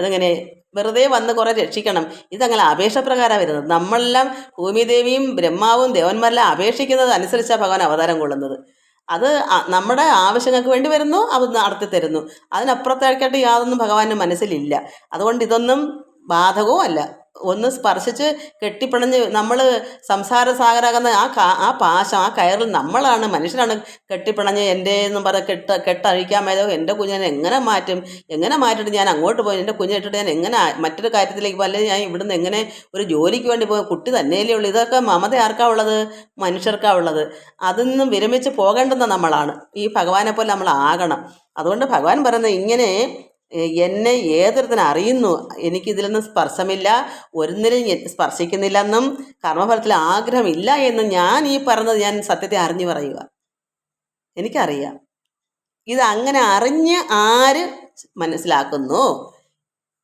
അതങ്ങനെ വെറുതെ വന്ന് കുറേ രക്ഷിക്കണം. ഇതങ്ങനെ അപേക്ഷപ്രകാരം വരുന്നത്. നമ്മളെല്ലാം ഭൂമിദേവിയും ബ്രഹ്മാവും ദേവന്മാരെല്ലാം അപേക്ഷിക്കുന്നത് അനുസരിച്ചാണ് ഭഗവാൻ അവതാരം കൊള്ളുന്നത്. അത് നമ്മുടെ ആവശ്യങ്ങൾക്ക് വേണ്ടി വരുന്നു അത് നടത്തി തരുന്നു. അതിനപ്പുറത്തേക്കായിട്ട് യാതൊന്നും ഭഗവാന് മനസ്സിലില്ല. അതുകൊണ്ട് ഇതൊന്നും ബാധകവും അല്ല ഒന്ന് സ്പർശിച്ച് കെട്ടിപ്പിണഞ്ഞ് നമ്മൾ സംസാര സാഗരാകുന്ന ആ കാ ആ പാശം ആ കയറിൽ നമ്മളാണ് മനുഷ്യരാണ് കെട്ടിപ്പിണഞ്ഞ് എന്റെ എന്നും പറഞ്ഞ കെട്ട കെട്ടഴിക്കാൻ മേലോ എന്റെ കുഞ്ഞിനെ എങ്ങനെ മാറ്റും എങ്ങനെ മാറ്റിയിട്ട് ഞാൻ അങ്ങോട്ട് പോയി എന്റെ കുഞ്ഞിനെ ഇട്ടിട്ട് ഞാൻ എങ്ങനെ മറ്റൊരു കാര്യത്തിലേക്ക് പോകും അല്ലെങ്കിൽ ഞാൻ ഇവിടുന്ന് എങ്ങനെ ഒരു ജോലിക്ക് വേണ്ടി പോകും കുട്ടി തന്നെയല്ലേ ഉള്ളൂ ഇതൊക്കെ മമത ആർക്കാ ഉള്ളത്? മനുഷ്യർക്കാ ഉള്ളത്. അതിൽ നിന്നും വിരമിച്ച് പോകേണ്ടുന്ന നമ്മളാണ്. ഈ ഭഗവാനെ പോലെ നമ്മൾ ആകണം. അതുകൊണ്ട് ഭഗവാൻ പറയുന്നത് ഇങ്ങനെ എന്നെ ഏതൊരുത്തനും അറിയുന്നു. എനിക്കിതിൽ നിന്ന് സ്പർശമില്ല. ഒരുന്നിലും സ്പർശിക്കുന്നില്ലെന്നും കർമ്മഫലത്തിൽ ആഗ്രഹമില്ല എന്നും ഞാൻ ഈ പറഞ്ഞത് ഞാൻ സത്യത്തെ അറിഞ്ഞു പറയുക. എനിക്കറിയാം. ഇത് അങ്ങനെ അറിഞ്ഞ് ആര് മനസ്സിലാക്കുന്നു?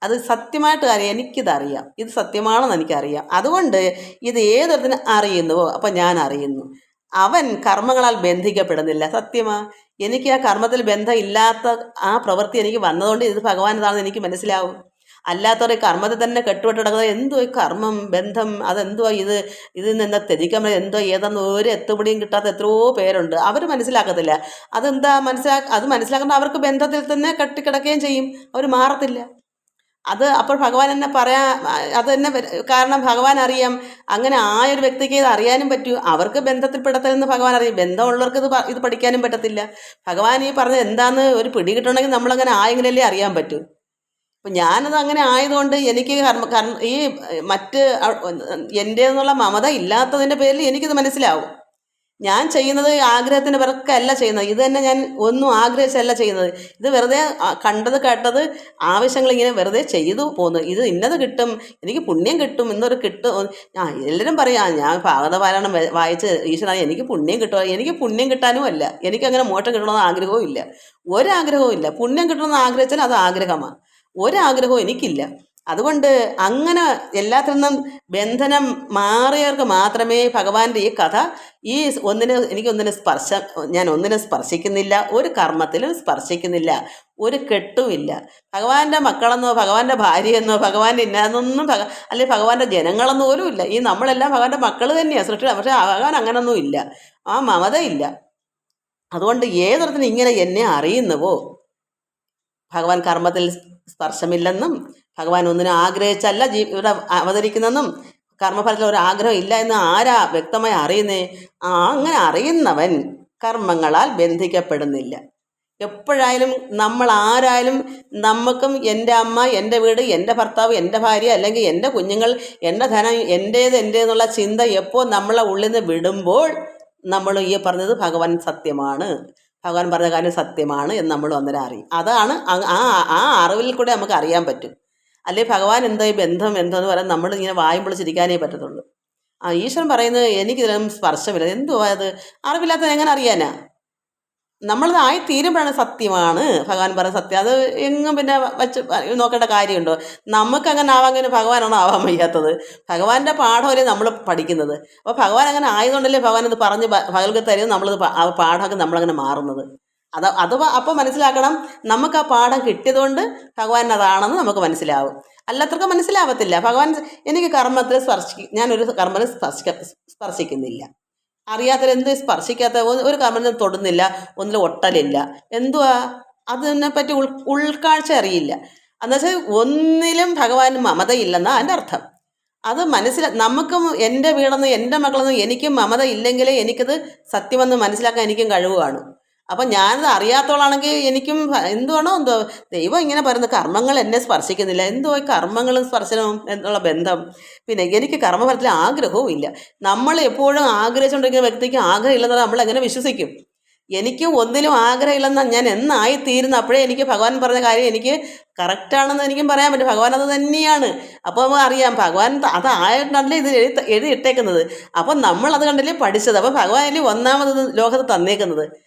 അത് സത്യമായിട്ട് അറിയാം എനിക്കിതറിയാം. ഇത് സത്യമാണെന്ന് എനിക്കറിയാം. അതുകൊണ്ട് ഇത് ഏതൊരുത്തിനും അറിയുന്നുവോ? അപ്പം ഞാൻ അറിയുന്നു. അവൻ കർമ്മങ്ങളാൽ ബന്ധിക്കപ്പെടുന്നില്ല. സത്യമാ എനിക്ക് ആ കർമ്മത്തിൽ ബന്ധമില്ലാത്ത ആ പ്രവൃത്തി എനിക്ക് വന്നതുകൊണ്ട് ഇത് ഭഗവാനതാണെന്ന് എനിക്ക് മനസ്സിലാവും. അല്ലാത്തവർ ഈ കർമ്മത്തിൽ തന്നെ കെട്ടുപെട്ട് കിടക്കുന്നത് എന്തോ കർമ്മം ബന്ധം? അതെന്തോ ഇത്? ഇതിൽ നിന്ന് പറ്റും എന്തോ ഏതെന്ന് ഒരു എത്തുപിടിയും കിട്ടാത്ത എത്രയോ പേരുണ്ട്. അവർ മനസ്സിലാക്കത്തില്ല. അതെന്താ മനസ്സിലാ അത് മനസ്സിലാക്കേണ്ട അവർക്ക് ബന്ധത്തിൽ തന്നെ കെട്ടിക്കിടക്കുകയും ചെയ്യും. അവർ മാറത്തില്ല. അത് അപ്പോൾ ഭഗവാൻ എന്നെ പറയാ അത് തന്നെ കാരണം ഭഗവാൻ അറിയാം. അങ്ങനെ ആ ഒരു വ്യക്തിക്ക് ഇത് അറിയാനും പറ്റൂ. അവർക്ക് ബന്ധത്തിൽ പെടത്തില്ലെന്ന് ഭഗവാൻ അറിയും. ബന്ധമുള്ളവർക്ക് ഇത് ഇത് പഠിക്കാനും പറ്റത്തില്ല. ഭഗവാൻ ഈ പറഞ്ഞത് എന്താന്ന് ഒരു പിടി കിട്ടണമെങ്കിൽ നമ്മളങ്ങനെ ആയെങ്കിലല്ലേ അറിയാൻ പറ്റൂ. അപ്പം ഞാനത് അങ്ങനെ ആയതുകൊണ്ട് എനിക്ക് കർമ്മ കർമ്മ ഈ മറ്റ് എന്റെ എന്നുള്ള മമത ഇല്ലാത്തതിന്റെ പേരിൽ എനിക്കിത് മനസ്സിലാവും. ഞാൻ ചെയ്യുന്നത് ആഗ്രഹത്തിന്റെ പിറക്കല്ല ചെയ്യുന്നത്. ഇത് തന്നെ ഞാൻ ഒന്നും ആഗ്രഹിച്ചല്ല ചെയ്യുന്നത്. ഇത് വെറുതെ കണ്ടത് കേട്ടത് ആവശ്യങ്ങൾ ഇങ്ങനെ വെറുതെ ചെയ്തു പോകുന്നു ഇത് ഇന്നത് കിട്ടും എനിക്ക് പുണ്യം കിട്ടും എന്നൊരു കിട്ടും ആ എല്ലാവരും പറയാം ഞാൻ ഭാഗവത പാരായണം വായിച്ച് ഈശ്വരൻ എനിക്ക് പുണ്യം കിട്ടുമോ എനിക്ക് പുണ്യം കിട്ടാനും അല്ല. എനിക്കങ്ങനെ മോട്ടം കിട്ടണമെന്ന് ആഗ്രഹവും ഇല്ല. ഒരാഗ്രഹവും ഇല്ല. പുണ്യം കിട്ടണമെന്ന് ആഗ്രഹിച്ചാൽ അത് ആഗ്രഹമാണ്. ഒരാഗ്രഹവും എനിക്കില്ല. അതുകൊണ്ട് അങ്ങനെ എല്ലാത്തിൽ നിന്നും ബന്ധനം മാറിയവർക്ക് മാത്രമേ ഭഗവാന്റെ ഈ കഥ ഈ ഒന്നിന് എനിക്കൊന്നിനെ സ്പർശം ഞാൻ ഒന്നിനെ സ്പർശിക്കുന്നില്ല ഒരു കർമ്മത്തിലും സ്പർശിക്കുന്നില്ല ഒരു കെട്ടുമില്ല. ഭഗവാന്റെ മക്കളെന്നോ ഭഗവാന്റെ ഭാര്യയെന്നോ ഭഗവാന്റെ ഇന്നതൊന്നും ഭഗ അല്ലെങ്കിൽ ഭഗവാന്റെ ജനങ്ങളെന്നോ പോലും ഇല്ല. ഈ നമ്മളെല്ലാം ഭഗവാന്റെ മക്കൾ തന്നെയാണ് സൃഷ്ടി പക്ഷേ ഭഗവാൻ അങ്ങനൊന്നും ഇല്ല. ആ മമതയില്ല അതുകൊണ്ട് ഏതൊരുത്തിനും ഇങ്ങനെ എന്നെ അറിയുന്നുവോ? ഭഗവാൻ കർമ്മത്തിൽ സ്പർശമില്ലെന്നും ഭഗവാൻ ഒന്നിനും ആഗ്രഹിച്ചല്ല ജീ ഇവിടെ അവതരിക്കുന്നതെന്നും കർമ്മഫലത്തിൽ ഒരു ആഗ്രഹം ഇല്ല എന്ന് ആരാ വ്യക്തമായി അറിയുന്നേ? ആ അങ്ങനെ അറിയുന്നവൻ കർമ്മങ്ങളാൽ ബന്ധിക്കപ്പെടുന്നില്ല. എപ്പോഴായാലും നമ്മൾ ആരായാലും നമുക്കും എന്റെ അമ്മ എന്റെ വീട് എന്റെ ഭർത്താവ് എന്റെ ഭാര്യ അല്ലെങ്കിൽ എന്റെ കുഞ്ഞുങ്ങൾ എന്റെ ധനം എന്റേത് എന്റെ എന്നുള്ള ചിന്ത എപ്പോൾ നമ്മളെ ഉള്ളിൽ നിന്ന് വിടുമ്പോൾ നമ്മൾ ഈ പറഞ്ഞത് ഭഗവാൻ സത്യമാണ്. ഭഗവാൻ പറഞ്ഞ കാര്യം സത്യമാണ് എന്ന് നമ്മൾ അന്നേരം അറിയും. അതാണ് ആ ആ അറിവിൽ കൂടെ നമുക്ക് അറിയാൻ പറ്റും. അല്ലെ ഭഗവാൻ എന്താ ഈ ബന്ധം എന്തോ എന്ന് പറയാൻ നമ്മളിങ്ങനെ വായും പൊളിച്ചിരിക്കാനേ പറ്റത്തുള്ളൂ. ആ ഈശ്വരൻ പറയുന്നത് എനിക്കിതിനും സ്പർശമില്ല. എന്തുവാ അത്? അറിവില്ലാത്തത് എങ്ങനെ അറിയാനാ? നമ്മളത് ആയി തീരുമ്പോഴാണ് സത്യമാണ്. ഭഗവാൻ പറയുന്ന സത്യം. അത് എങ്ങും പിന്നെ വച്ച് നോക്കേണ്ട കാര്യമുണ്ടോ? നമുക്ക് അങ്ങനെ ഭഗവാനാണോ ആവാൻ വയ്യാത്തത്? ഭഗവാന്റെ പാഠമല്ലേ നമ്മൾ പഠിക്കുന്നത്. അപ്പോൾ ഭഗവാൻ അങ്ങനെ ആയതുകൊണ്ടല്ലേ ഭഗവാൻ ഇത് പറഞ്ഞ് ഭഗവത് തരുന്നത്? നമ്മളത് പാഠമൊക്കെ നമ്മളങ്ങനെ മാറുന്നത്. അത് അത് അപ്പോൾ മനസ്സിലാക്കണം നമുക്ക് ആ പാഠം കിട്ടിയതുകൊണ്ട് ഭഗവാൻ അതാണെന്ന് നമുക്ക് മനസ്സിലാവും. അല്ലാത്തവർക്ക് മനസ്സിലാവത്തില്ല. ഭഗവാൻ എനിക്ക് കർമ്മത്തിൽ സ്പർശിക്ക ഞാനൊരു കർമ്മത്തിൽ സ്പർശിക്ക സ്പർശിക്കുന്നില്ല. അറിയാത്തവർ എന്ത് സ്പർശിക്കാത്ത ഒരു കർമ്മത്തിൽ തൊടുന്നില്ല ഒന്നിൽ ഒട്ടലില്ല. എന്തുവാ? അതിനെപ്പറ്റി ഉൾ ഉൾക്കാഴ്ച അറിയില്ല. എന്നുവെച്ചാൽ ഒന്നിലും ഭഗവാന് മമതയില്ലെന്നാണ് അതിന്റെ അർത്ഥം. അത് മനസ്സില നമുക്കും എന്റെ വീടെന്ന് എന്റെ മക്കളെന്ന് എനിക്കും മമത ഇല്ലെങ്കിലേ എനിക്കത് സത്യമെന്ന് മനസ്സിലാക്കാൻ എനിക്കും കഴിവ് കാണും. അപ്പം ഞാനത് അറിയാത്തോളാണെങ്കിൽ എനിക്കും എന്തുവാണോ എന്തോ ദൈവം ഇങ്ങനെ പറയുന്നത് കർമ്മങ്ങൾ എന്നെ സ്പർശിക്കുന്നില്ല. എന്തോ കർമ്മങ്ങളും സ്പർശനവും എന്നുള്ള ബന്ധം. പിന്നെ എനിക്ക് കർമ്മഫലത്തിൽ ആഗ്രഹവും ഇല്ല. നമ്മൾ എപ്പോഴും ആഗ്രഹിച്ചുകൊണ്ടിരിക്കുന്ന വ്യക്തിക്ക് ആഗ്രഹമില്ലെന്നത് നമ്മൾ എങ്ങനെ വിശ്വസിക്കും? എനിക്ക് ഒന്നിലും ആഗ്രഹമില്ലെന്ന് ഞാൻ എന്നായി തീരുന്ന അപ്പോഴേ എനിക്ക് ഭഗവാൻ പറഞ്ഞ കാര്യം എനിക്ക് കറക്റ്റാണെന്ന് എനിക്കും പറയാൻ പറ്റും. ഭഗവാൻ അത് തന്നെയാണ്. അപ്പോൾ നമുക്ക് അറിയാം. ഭഗവാൻ അതായിട്ടല്ലേ ഇത് എഴുതി എഴുതി ഇട്ടേക്കുന്നത്. അപ്പം നമ്മൾ അത് കണ്ടല്ലേ പഠിച്ചത്. അപ്പം ഭഗവാൻ അല്ലേ ഒന്നാമത് ലോകത്ത് തന്നേക്കുന്നത്.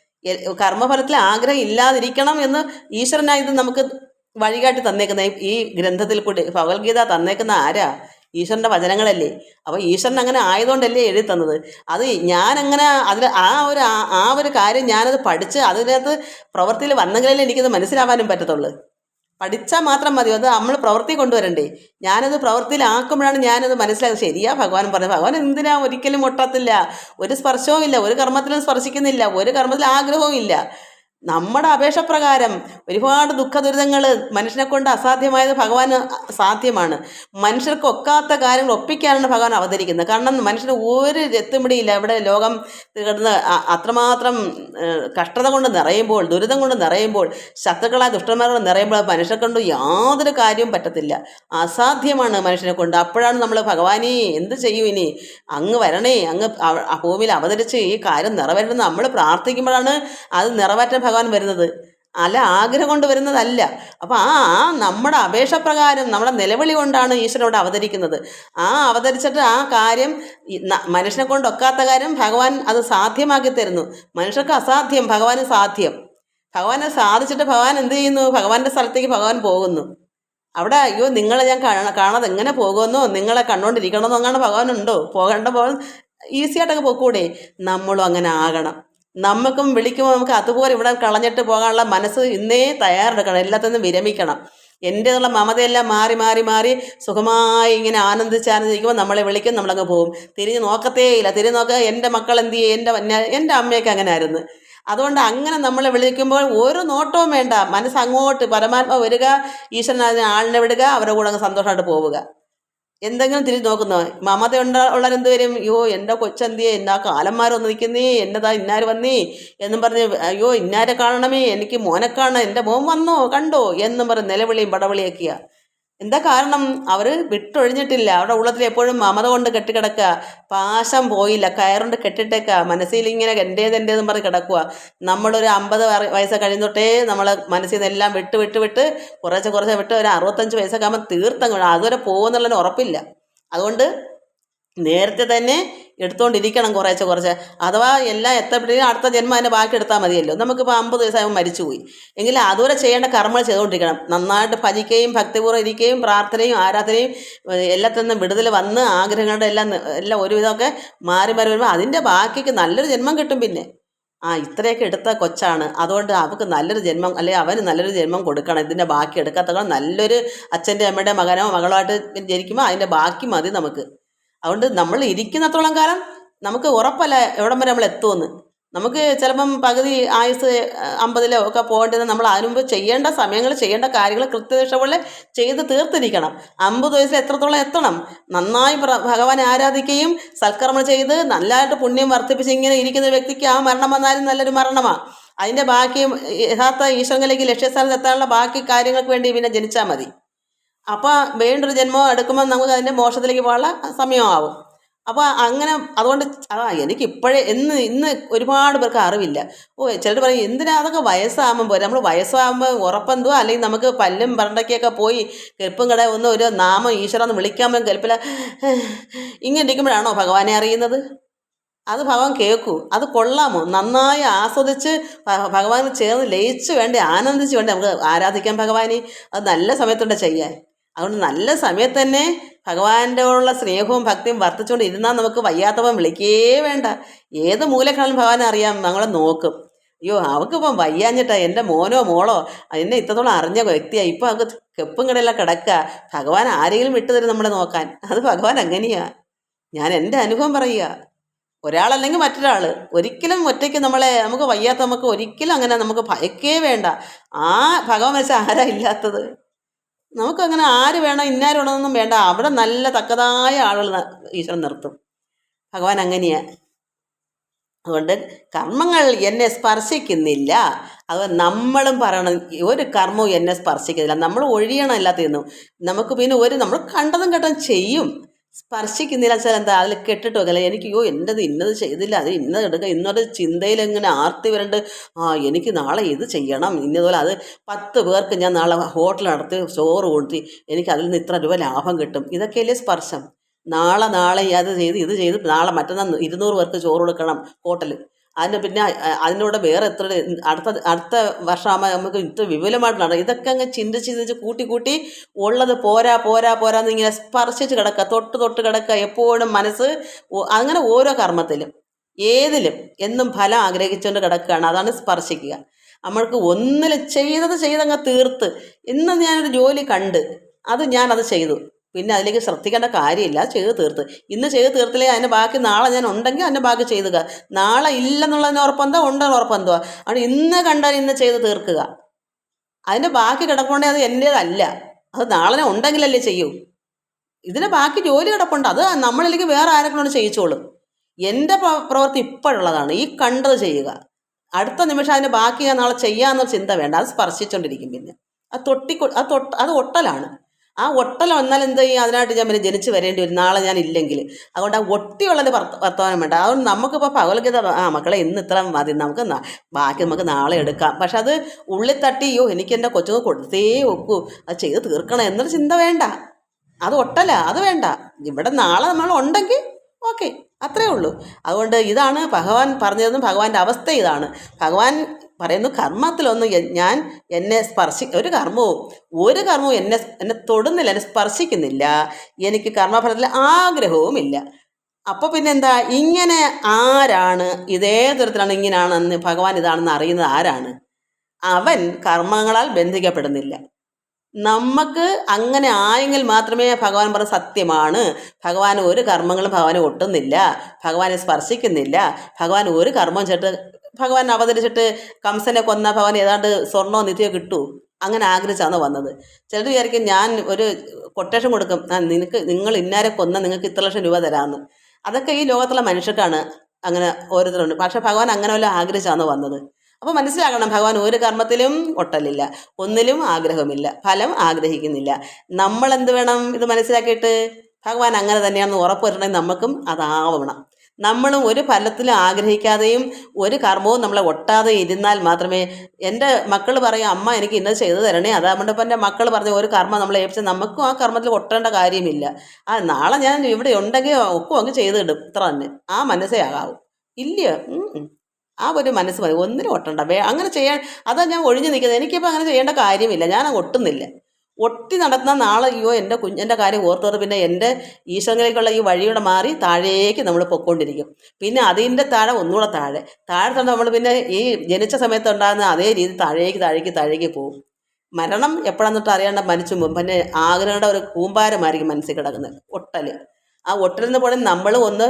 കർമ്മഫലത്തിൽ ആഗ്രഹം ഇല്ലാതിരിക്കണം എന്ന് ഈശ്വരനായി ഇത് നമുക്ക് വഴികാട്ടി തന്നേക്കുന്ന ഈ- ഗ്രന്ഥത്തിൽ കൂടി ഭഗവത്ഗീത തന്നേക്കുന്ന ആരാ? ഈശ്വരന്റെ വചനങ്ങളല്ലേ. അപ്പോൾ ഈശ്വരൻ അങ്ങനെ ആയതുകൊണ്ടല്ലേ എഴുതി തന്നത്. അത് ഞാനങ്ങനെ അതിൽ ആ ഒരു ആ ഒരു കാര്യം ഞാനത് പഠിച്ച് അതിനകത്ത് പ്രവൃത്തിയിൽ വന്നെങ്കിലല്ലേ എനിക്കത് മനസ്സിലാവാനും പറ്റത്തുള്ളൂ. പഠിച്ചാൽ മാത്രം മതി അത് നമ്മൾ പ്രവൃത്തി കൊണ്ടുവരണ്ടേ. ഞാനത് പ്രവൃത്തിയിലാക്കുമ്പോഴാണ് ഞാനത് മനസ്സിലാക്കുന്നത് ശരിയാ ഭഗവാൻ പറഞ്ഞത് ഭഗവാൻ എന്തിനാ ഒരിക്കലും മുട്ടത്തില്ല ഒരു സ്പർശവും ഇല്ല ഒരു കർമ്മത്തിലും സ്പർശിക്കുന്നില്ല ഒരു കർമ്മത്തിൽ ആഗ്രഹവും ഇല്ല നമ്മുടെ അപേക്ഷ പ്രകാരം ഒരുപാട് ദുഃഖ ദുരിതങ്ങൾ മനുഷ്യനെ കൊണ്ട് അസാധ്യമായത് ഭഗവാന് സാധ്യമാണ്. മനുഷ്യർക്ക് ഒക്കാത്ത കാര്യങ്ങൾ ഒപ്പിക്കാനാണ് ഭഗവാൻ അവതരിക്കുന്നത്. കാരണം മനുഷ്യന് ഒരു എത്തുമിടിയില്ല ഇവിടെ ലോകം കിടന്ന് അത്രമാത്രം കഷ്ടത കൊണ്ട് നിറയുമ്പോൾ ദുരിതം കൊണ്ട് നിറയുമ്പോൾ ശത്രുക്കളായ ദുഷ്ടന്മാർ കൊണ്ട് നിറയുമ്പോൾ മനുഷ്യരെ കൊണ്ട് യാതൊരു കാര്യവും പറ്റത്തില്ല. അസാധ്യമാണ് മനുഷ്യനെ കൊണ്ട്. അപ്പോഴാണ് നമ്മൾ ഭഗവാനെ എന്ത് ചെയ്യും ഇനി? അങ്ങ് വരണേ അങ്ങ് ഭൂമിയിൽ അവതരിച്ച് ഈ കാര്യം നിറവേറ്റണമെന്ന് നമ്മൾ പ്രാർത്ഥിക്കുമ്പോഴാണ് അത് നിറവേറ്റാൻ ഭഗവാൻ വരുന്നത്. അല്ല ആഗ്രഹം കൊണ്ട് വരുന്നതല്ല. അപ്പം ആ നമ്മുടെ അപേക്ഷ പ്രകാരം നമ്മുടെ നിലവിളി കൊണ്ടാണ് ഈശ്വരനോട് അവതരിക്കുന്നത്. ആ അവതരിച്ചിട്ട് ആ കാര്യം മനുഷ്യനെ കൊണ്ടൊക്കാത്ത കാര്യം ഭഗവാൻ അത് സാധ്യമാക്കി തരുന്നു. മനുഷ്യർക്ക് അസാധ്യം ഭഗവാന് സാധ്യം. ഭഗവാനെ സാധിച്ചിട്ട് ഭഗവാൻ എന്ത് ചെയ്യുന്നു? ഭഗവാന്റെ സ്ഥലത്തേക്ക് ഭഗവാൻ പോകുന്നു. അവിടെ അയ്യോ നിങ്ങളെ ഞാൻ കാണ കാണാതെ എങ്ങനെ പോകുമെന്നോ നിങ്ങളെ കണ്ടുകൊണ്ടിരിക്കണമെന്നോ അങ്ങനെ ഭഗവാനുണ്ടോ? പോകേണ്ട പോകാൻ ഈസി ആയിട്ടൊക്കെ പോക്കൂടെ. നമ്മളും അങ്ങനെ ആകണം. നമുക്കും വിളിക്കുമ്പോൾ നമുക്ക് അതുപോലെ ഇവിടെ കളഞ്ഞിട്ട് പോകാനുള്ള മനസ്സ് ഇന്നേ തയ്യാറെടുക്കണം എല്ലാത്തിനും വിരമിക്കണം. എന്റെതുള്ള മമതയെല്ലാം മാറി മാറി മാറി സുഖമായി ഇങ്ങനെ ആനന്ദിച്ച് ആനന്ദിക്കുമ്പോൾ നമ്മളെ വിളിക്കും നമ്മളങ്ങ് പോകും തിരിഞ്ഞ് നോക്കത്തേ ഇല്ല തിരിഞ്ഞ് നോക്കുക എന്റെ മക്കൾ എന്ത് ചെയ്യും? എന്റെ എന്റെ അമ്മയൊക്കെ അങ്ങനെ ആയിരുന്നു അതുകൊണ്ട് അങ്ങനെ നമ്മളെ വിളിക്കുമ്പോൾ ഒരു നോട്ടവും വേണ്ട. മനസ്സങ്ങോട്ട് പരമാത്മ വരിക ഈശ്വരൻ ആളിനെ വിടുക അവരുടെ കൂടെ അങ്ങ് സന്തോഷമായിട്ട് പോവുക. എന്തെങ്കിലും തിരിഞ്ഞ് നോക്കുന്നോ? മമത ഉണ്ട ഉള്ളവരെന്ത് വരും അയ്യോ എന്റെ കൊച്ചെന്തിയെ എന്നാ കാലന്മാരൊന്ന് നിൽക്കുന്നേ എന്നതാ ഇന്നാര് വന്നേ? എന്നും പറഞ്ഞ് അയ്യോ ഇന്നാരെ കാണണമേ എനിക്ക് മോനെ കാണണം എന്റെ മോൻ വന്നോ കണ്ടോ? എന്നും പറഞ്ഞ് നിലവിളിയും പടവിളിയൊക്കെയാ എന്താ കാരണം? അവർ വിട്ടൊഴിഞ്ഞിട്ടില്ല. അവരുടെ ഉള്ളത്തിൽ എപ്പോഴും മമത കൊണ്ട് കെട്ടിക്കിടക്കുക. പാശം പോയില്ല. കയറുകൊണ്ട് കെട്ടിട്ടേക്കുക. മനസ്സിൽ ഇങ്ങനെ എന്റേത് എന്റേതെന്ന് പറഞ്ഞ് കിടക്കുക. നമ്മളൊരു അമ്പത് വയസ്സ് വയസ്സ് തൊട്ടേ നമ്മൾ മനസ്സിൽ നിന്നെല്ലാം വിട്ട് വിട്ട് വിട്ട് കുറച്ച് കുറച്ച് വിട്ട് ഒരു അറുപത്തഞ്ച് വയസ്സൊക്കെ ആകുമ്പോൾ തീർത്തം അതുവരെ പോകുന്നുള്ളതിന് ഉറപ്പില്ല. അതുകൊണ്ട് നേരത്തെ തന്നെ എടുത്തുകൊണ്ടിരിക്കണം കുറേശ്ശെ കുറച്ച് അഥവാ എല്ലാം എത്തപ്പെട്ടില്ല അടുത്ത ജന്മം അതിന്റെ ബാക്കി എടുത്താൽ മതിയല്ലോ. നമുക്കിപ്പോൾ അമ്പത് വയസ്സാകുമ്പോൾ മരിച്ചുപോയി എങ്കിൽ അതുവരെ ചെയ്യേണ്ട കർമ്മങ്ങൾ ചെയ്തുകൊണ്ടിരിക്കണം. നന്നായിട്ട് ഭജിക്കുകയും ഭക്തിപൂർവം ഇരിക്കുകയും പ്രാർത്ഥനയും ആരാധനയും എല്ലാത്തിൽ നിന്നും വിടുതൽ വന്ന് ആഗ്രഹങ്ങളുടെ എല്ലാം എല്ലാം ഒരുവിധമൊക്കെ മാറി മാറി വരുമ്പോൾ അതിന്റെ ബാക്കിക്ക് നല്ലൊരു ജന്മം കിട്ടും പിന്നെ. ആ ഇത്രയൊക്കെ എടുത്ത കൊച്ചാണ്. അതുകൊണ്ട് അവൾക്ക് നല്ലൊരു ജന്മം അല്ലെങ്കിൽ അവന് നല്ലൊരു ജന്മം കൊടുക്കണം. ഇതിന്റെ ബാക്കി എടുക്കാത്തവൾ നല്ലൊരു അച്ഛന്റെ അമ്മയുടെ മകനോ മകളോ ആയിട്ട് ജനിക്കുമ്പോൾ അതിന്റെ ബാക്കി മതി നമുക്ക്. അതുകൊണ്ട് നമ്മൾ ഇരിക്കുന്നത്തോളം കാലം നമുക്ക് ഉറപ്പല്ല എവിടം വരെ നമ്മൾ എത്തുമെന്ന്. നമുക്ക് ചിലപ്പം പകുതി ആയുസ് അമ്പതിലോ ഒക്കെ പോകേണ്ടത് നമ്മൾ അതിനു മുമ്പ് ചെയ്യേണ്ട സമയങ്ങൾ ചെയ്യേണ്ട കാര്യങ്ങൾ കൃത്യനിഷ്ഠ പോലെ ചെയ്ത് തീർത്തിരിക്കണം. അമ്പത് വയസ്സിൽ എത്രത്തോളം എത്തണം? നന്നായി ഭഗവാനെ ആരാധിക്കുകയും സൽക്കർമ്മം ചെയ്ത് നല്ലതായിട്ട് പുണ്യം വർദ്ധിപ്പിച്ച് ഇങ്ങനെ ഇരിക്കുന്ന വ്യക്തിക്ക് ആ മരണം വന്നാലും നല്ലൊരു മരണമാണ് അതിന്റെ ബാക്കി യഥാർത്ഥ ഈശ്വരങ്ങളിലേക്ക് ലക്ഷ്യസ്ഥാനത്ത് എത്താനുള്ള ബാക്കി കാര്യങ്ങൾക്ക് വേണ്ടി പിന്നെ ജനിച്ചാൽ മതി. അപ്പോൾ വേണ്ടൊരു ജന്മം എടുക്കുമ്പോൾ നമുക്ക് അതിന്റെ മോക്ഷത്തിലേക്ക് പോകാനുള്ള സമയമാവും. അപ്പോൾ അങ്ങനെ അതുകൊണ്ട് അതാ എനിക്ക് ഇപ്പോഴേ ഇന്ന് ഇന്ന് ഒരുപാട് പേർക്ക് അറിവില്ല. ഓ ചിലർ പറയും എന്തിനാ അതൊക്കെ വയസ്സാകുമ്പോൾ പോരെ? നമ്മൾ വയസ്സാകുമ്പോൾ ഉറപ്പെന്തോ അല്ലെങ്കിൽ നമുക്ക് പല്ലും പറണ്ടക്കൊക്കെ പോയി കെൽപ്പും കട ഒന്ന് ഒരു നാമം ഈശ്വരൻ എന്ന് വിളിക്കാൻ പോലും ഇങ്ങനെ ഇരിക്കുമ്പോഴാണോ ഭഗവാനെ അറിയുന്നത്? അത് ഭഗവാൻ കേൾക്കൂ. അത് കൊള്ളാമോ? നന്നായി ആസ്വദിച്ച് ഭഗവാൻ ചേർന്ന് ലയിച്ച് വേണ്ടി ആനന്ദിച്ച് വേണ്ടി നമുക്ക് ആരാധിക്കാൻ ഭഗവാനെ. അത് നല്ല സമയത്തുണ്ട് ചെയ്യാൻ. അതുകൊണ്ട് നല്ല സമയത്ത് തന്നെ ഭഗവാന്റെ ഉള്ള സ്നേഹവും ഭക്തിയും വർദ്ധിച്ചുകൊണ്ട് ഇരുന്നാൽ നമുക്ക് വയ്യാത്തവൻ വിളിക്കേ വേണ്ട. ഏത് മൂലക്കാളും ഭഗവാനെ അറിയാം. ഞങ്ങളെ നോക്കും. അയ്യോ അവൾക്കിപ്പം വയ്യാഞ്ഞിട്ടാ. എന്റെ മോനോ മോളോ എന്നെ ഇത്രത്തോളം അറിഞ്ഞ വ്യക്തിയാണ് ഇപ്പം അവൾക്ക് കെപ്പും കടയിലൊക്കെ കിടക്കുക. ഭഗവാൻ ആരെങ്കിലും വിട്ടുതരും നമ്മളെ നോക്കാൻ. അത് ഭഗവാൻ അങ്ങനെയാ. ഞാൻ എന്റെ അനുഭവം പറയുക. ഒരാളല്ലെങ്കിൽ മറ്റൊരാൾ. ഒരിക്കലും ഒറ്റയ്ക്ക് നമ്മളെ നമുക്ക് വയ്യാത്ത നമുക്ക് ഒരിക്കലും അങ്ങനെ നമുക്ക് ഭയക്കേ വേണ്ട. ആ ഭഗവാൻ വെച്ചാൽ ആരാ ഇല്ലാത്തത്? നമുക്കങ്ങനെ ആര് വേണം ഇന്നാര് വേണമെന്നൊന്നും വേണ്ട. അവിടെ നല്ല തക്കതായ ആളുകൾ ഈശ്വരൻ നിർത്തും. ഭഗവാൻ അങ്ങനെയാ. അതുകൊണ്ട് കർമ്മങ്ങൾ എന്നെ സ്പർശിക്കുന്നില്ല. അത് നമ്മളും പറയണം. ഒരു കർമ്മവും എന്നെ സ്പർശിക്കുന്നില്ല. നമ്മൾ ഒഴിയണം എല്ലാത്തിന്നും നമുക്ക് പിന്നെ ഒരു നമ്മൾ കണ്ടതും കേട്ടതും ചെയ്യും. സ്പർശിക്കുന്നില്ല വെച്ചാൽ എന്താ? അതിൽ കെട്ടിട്ട് വെക്കല എനിക്ക് അയ്യോ എന്റെത് ഇന്നത് ചെയ്തില്ല അത് ഇന്നത് എടുക്കുക ഇന്നൊരു ചിന്തയിൽ ഇങ്ങനെ ആർത്തി വരണ്ട്. ആ എനിക്ക് നാളെ ഇത് ചെയ്യണം. ഇന്നതുപോലെ അത് പത്ത് പേർക്ക് ഞാൻ നാളെ ഹോട്ടൽ നടത്തി ചോറ് കൊണ്ടി എനിക്ക് അതിൽ നിന്ന് ഇത്ര രൂപ ലാഭം കിട്ടും. ഇതൊക്കെയല്ലേ സ്പർശം. നാളെ നാളെ അത് ചെയ്ത് ഇത് ചെയ്ത് നാളെ മറ്റന്നാൾ ഇരുന്നൂറ് പേർക്ക് ചോറ് കൊടുക്കണം ഹോട്ടൽ അതിന് പിന്നെ അതിനോട് വേറെ എത്ര അടുത്ത അടുത്ത വർഷമാകുമ്പോൾ നമുക്ക് ഇത്ര വിപുലമായിട്ട് നടക്കും ഇതൊക്കെ അങ്ങ് ചിന്തിച്ച് ചിന്തിച്ച് കൂട്ടി കൂട്ടി ഉള്ളത് പോരാ പോരാ പോരാ എന്നിങ്ങനെ സ്പർശിച്ച് കിടക്കുക. തൊട്ട് തൊട്ട് കിടക്കുക. എപ്പോഴും മനസ്സ് അങ്ങനെ ഓരോ കർമ്മത്തിലും ഏതിലും എന്നും ഫലം ആഗ്രഹിച്ചുകൊണ്ട് കിടക്കുകയാണ്. അതാണ് സ്പർശിക്കുക. നമ്മൾക്ക് ഒന്നിൽ ചെയ്തത് ചെയ്തങ്ങ് തീർത്ത്. ഇന്ന് ഞാനൊരു ജോലി കണ്ട് അത് ഞാനത് ചെയ്തു. പിന്നെ അതിലേക്ക് ശ്രദ്ധിക്കേണ്ട കാര്യമില്ല ചെയ്ത് തീർത്ത്. ഇന്ന് ചെയ്ത് തീർത്തില്ലേ അതിന്റെ ബാക്കി നാളെ ഞാൻ ഉണ്ടെങ്കിൽ അതിന്റെ ബാക്കി ചെയ്തുക. നാളെ ഇല്ലെന്നുള്ളതിന് ഉറപ്പെന്തോ ഉണ്ടെന്ന് ഉറപ്പെന്തോ അതുകൊണ്ട് ഇന്ന് കണ്ടാൽ ഇന്ന് ചെയ്ത് തീർക്കുക. അതിന്റെ ബാക്കി കിടപ്പുണ്ടെങ്കിൽ അത് എന്റേതല്ല അത് നാളെ ഉണ്ടെങ്കിലല്ലേ ചെയ്യൂ. ഇതിന് ബാക്കി ജോലി കിടപ്പുണ്ട്. അത് നമ്മളിലേക്ക് വേറെ ആരെങ്കിലും ചെയ്യിച്ചോളും. എന്റെ പ്രവൃത്തി ഇപ്പോഴുള്ളതാണ്. ഈ കണ്ടത് ചെയ്യുക. അടുത്ത നിമിഷം അതിന്റെ ബാക്കി ഞാൻ നാളെ ചെയ്യാമെന്നൊരു ചിന്ത വേണ്ട. അത് സ്പർശിച്ചുകൊണ്ടിരിക്കും പിന്നെ. ആ തൊട്ടി ആ തൊട്ട് അത് ഒട്ടലാണ്. ആ ഒട്ടല വന്നാൽ എന്താ ചെയ്യും? അതിനായിട്ട് ഞാൻ പിന്നെ ജനിച്ച് വരേണ്ടി വരും. നാളെ ഞാൻ ഇല്ലെങ്കിൽ. അതുകൊണ്ട് ആ ഒട്ടിയുള്ളത് വർത്ത വർത്തമാനം വേണ്ട. അതുകൊണ്ട് നമുക്കിപ്പോൾ ഭഗവത്ഗീത ആ മക്കളെ ഇന്ന് ഇത്ര മതി. നമുക്ക് ബാക്കി നമുക്ക് നാളെ എടുക്കാം. പക്ഷെ അത് ഉള്ളിൽ തട്ടി അയ്യോ എനിക്ക് എന്റെ കൊച്ചുങ്ങൾ കൊടുത്തേ ഒക്കൂ. അത് ചെയ്ത് തീർക്കണം എന്നൊരു ചിന്ത വേണ്ട. അത് ഒട്ടല അത് വേണ്ട. ഇവിടെ നാളെ നമ്മൾ ഉണ്ടെങ്കിൽ ഓക്കെ. അത്രേ ഉള്ളൂ. അതുകൊണ്ട് ഇതാണ് ഭഗവാൻ പറഞ്ഞതെന്നും ഭഗവാന്റെ അവസ്ഥ ഇതാണ്. ഭഗവാൻ പറയുന്നു കർമ്മത്തിലൊന്നും ഞാൻ എന്നെ സ്പർശി ഒരു കർമ്മവും ഒരു കർമ്മവും എന്നെ എന്നെ തൊടുന്നില്ല എന്നെ സ്പർശിക്കുന്നില്ല. എനിക്ക് കർമ്മഫലത്തിൽ ആഗ്രഹവുമില്ല. അപ്പോൾ പിന്നെ എന്താ ഇങ്ങനെ ആരാണ് ഇതേ തരത്തിലാണ് ഇങ്ങനെയാണെന്ന് ഭഗവാൻ ഇതാണെന്ന് അറിയുന്നത് ആരാണ്? അവൻ കർമ്മങ്ങളാൽ ബന്ധിക്കപ്പെടുന്നില്ല. നമുക്ക് അങ്ങനെ ആയെങ്കിൽ മാത്രമേ ഭഗവാൻ പറഞ്ഞ സത്യമാണ്. ഭഗവാൻ ഒരു കർമ്മങ്ങളും ഭഗവാനെ ഒട്ടുന്നില്ല. ഭഗവാനെ സ്പർശിക്കുന്നില്ല. ഭഗവാൻ ഒരു കർമ്മം ചേട്ട് ഭഗവാൻ അവതരിച്ചിട്ട് കംസനെ കൊന്ന ഭഗവാൻ ഏതാണ്ട് സ്വർണോ നിധിയോ കിട്ടൂ. അങ്ങനെ ആഗ്രഹിച്ചാണ് വന്നത്. ചിലർ വിചാരിക്കും ഞാൻ ഒരു കൊട്ടേഷൻ കൊടുക്കും നിനക്ക് നിങ്ങൾ ഇന്നാരെ കൊന്ന നിങ്ങൾക്ക് ഇത്ര ലക്ഷം രൂപ തരാമെന്ന് അതൊക്കെ ഈ ലോകത്തുള്ള മനുഷ്യർക്കാണ് അങ്ങനെ ഓരോരുത്തരുണ്ട്. പക്ഷെ ഭഗവാൻ അങ്ങനെ വല്ല ആഗ്രഹിച്ചാണ് വന്നത്. അപ്പോൾ മനസ്സിലാക്കണം ഭഗവാൻ ഒരു കർമ്മത്തിലും ഒട്ടലില്ല ഒന്നിലും ആഗ്രഹമില്ല ഫലം ആഗ്രഹിക്കുന്നില്ല. നമ്മൾ എന്ത് വേണം ഇത് മനസ്സിലാക്കിയിട്ട്? ഭഗവാൻ അങ്ങനെ തന്നെയാണെന്ന് ഉറപ്പ് വരണമെങ്കിൽ നമുക്കും അതാവണം. നമ്മളും ഒരു ഫലത്തിലും ആഗ്രഹിക്കാതെയും ഒരു കർമ്മവും നമ്മളെ ഒട്ടാതെ ഇരുന്നാൽ മാത്രമേ എന്റെ മക്കൾ പറയും അമ്മ എനിക്ക് ഇന്നത് ചെയ്തു തരണേ. അതാകുമ്പോൾ ഇപ്പം എന്റെ മക്കൾ പറഞ്ഞ ഒരു കർമ്മം നമ്മളെ ഏൽപ്പിച്ചാൽ നമുക്കും ആ കർമ്മത്തിൽ ഒട്ടേണ്ട കാര്യമില്ല. ആ നാളെ ഞാൻ ഇവിടെ ഉണ്ടെങ്കിൽ ഒക്കെ അങ്ങ് ചെയ്തിടും ഇത്ര തന്നെ. ആ മനസ്സേ ആകാവൂ. ഇല്ല. ആ ഒരു മനസ്സ് മതി. ഒന്നിനും ഒട്ടണ്ട. അങ്ങനെ ചെയ്യാൻ അതാ ഞാൻ ഒഴിഞ്ഞു നിൽക്കുന്നത്. എനിക്കിപ്പോൾ അങ്ങനെ ചെയ്യേണ്ട കാര്യമില്ല. ഞാൻ ഒട്ടുന്നില്ല. ഒട്ടി നടന്ന നാളെ അയ്യോ എന്റെ കുഞ്ഞിന്റെ കാര്യം ഓർത്തോറ് പിന്നെ എന്റെ ഈശ്വരങ്ങളിലേക്കുള്ള ഈ വഴിയുടെ മാറി താഴേക്ക് നമ്മൾ പൊക്കോണ്ടിരിക്കും പിന്നെ അതിന്റെ താഴെ ഒന്നുകൂടെ താഴെ. താഴെ തന്നെ നമ്മൾ പിന്നെ ഈ ജനിച്ച സമയത്ത് ഉണ്ടാകുന്ന അതേ രീതി താഴേക്ക് താഴേക്ക് താഴേക്ക് പോകും. മരണം എപ്പോഴാന്നിട്ട് അറിയാണ്ട് മരിച്ചു പിന്നെ ആഗ്രഹങ്ങളുടെ ഒരു കൂമ്പാരമായിരിക്കും മനസ്സിൽ കിടക്കുന്നത്. ഒട്ടൽ ആ ഒട്ടലിൽ നിന്ന് പോലെ നമ്മൾ ഒന്ന്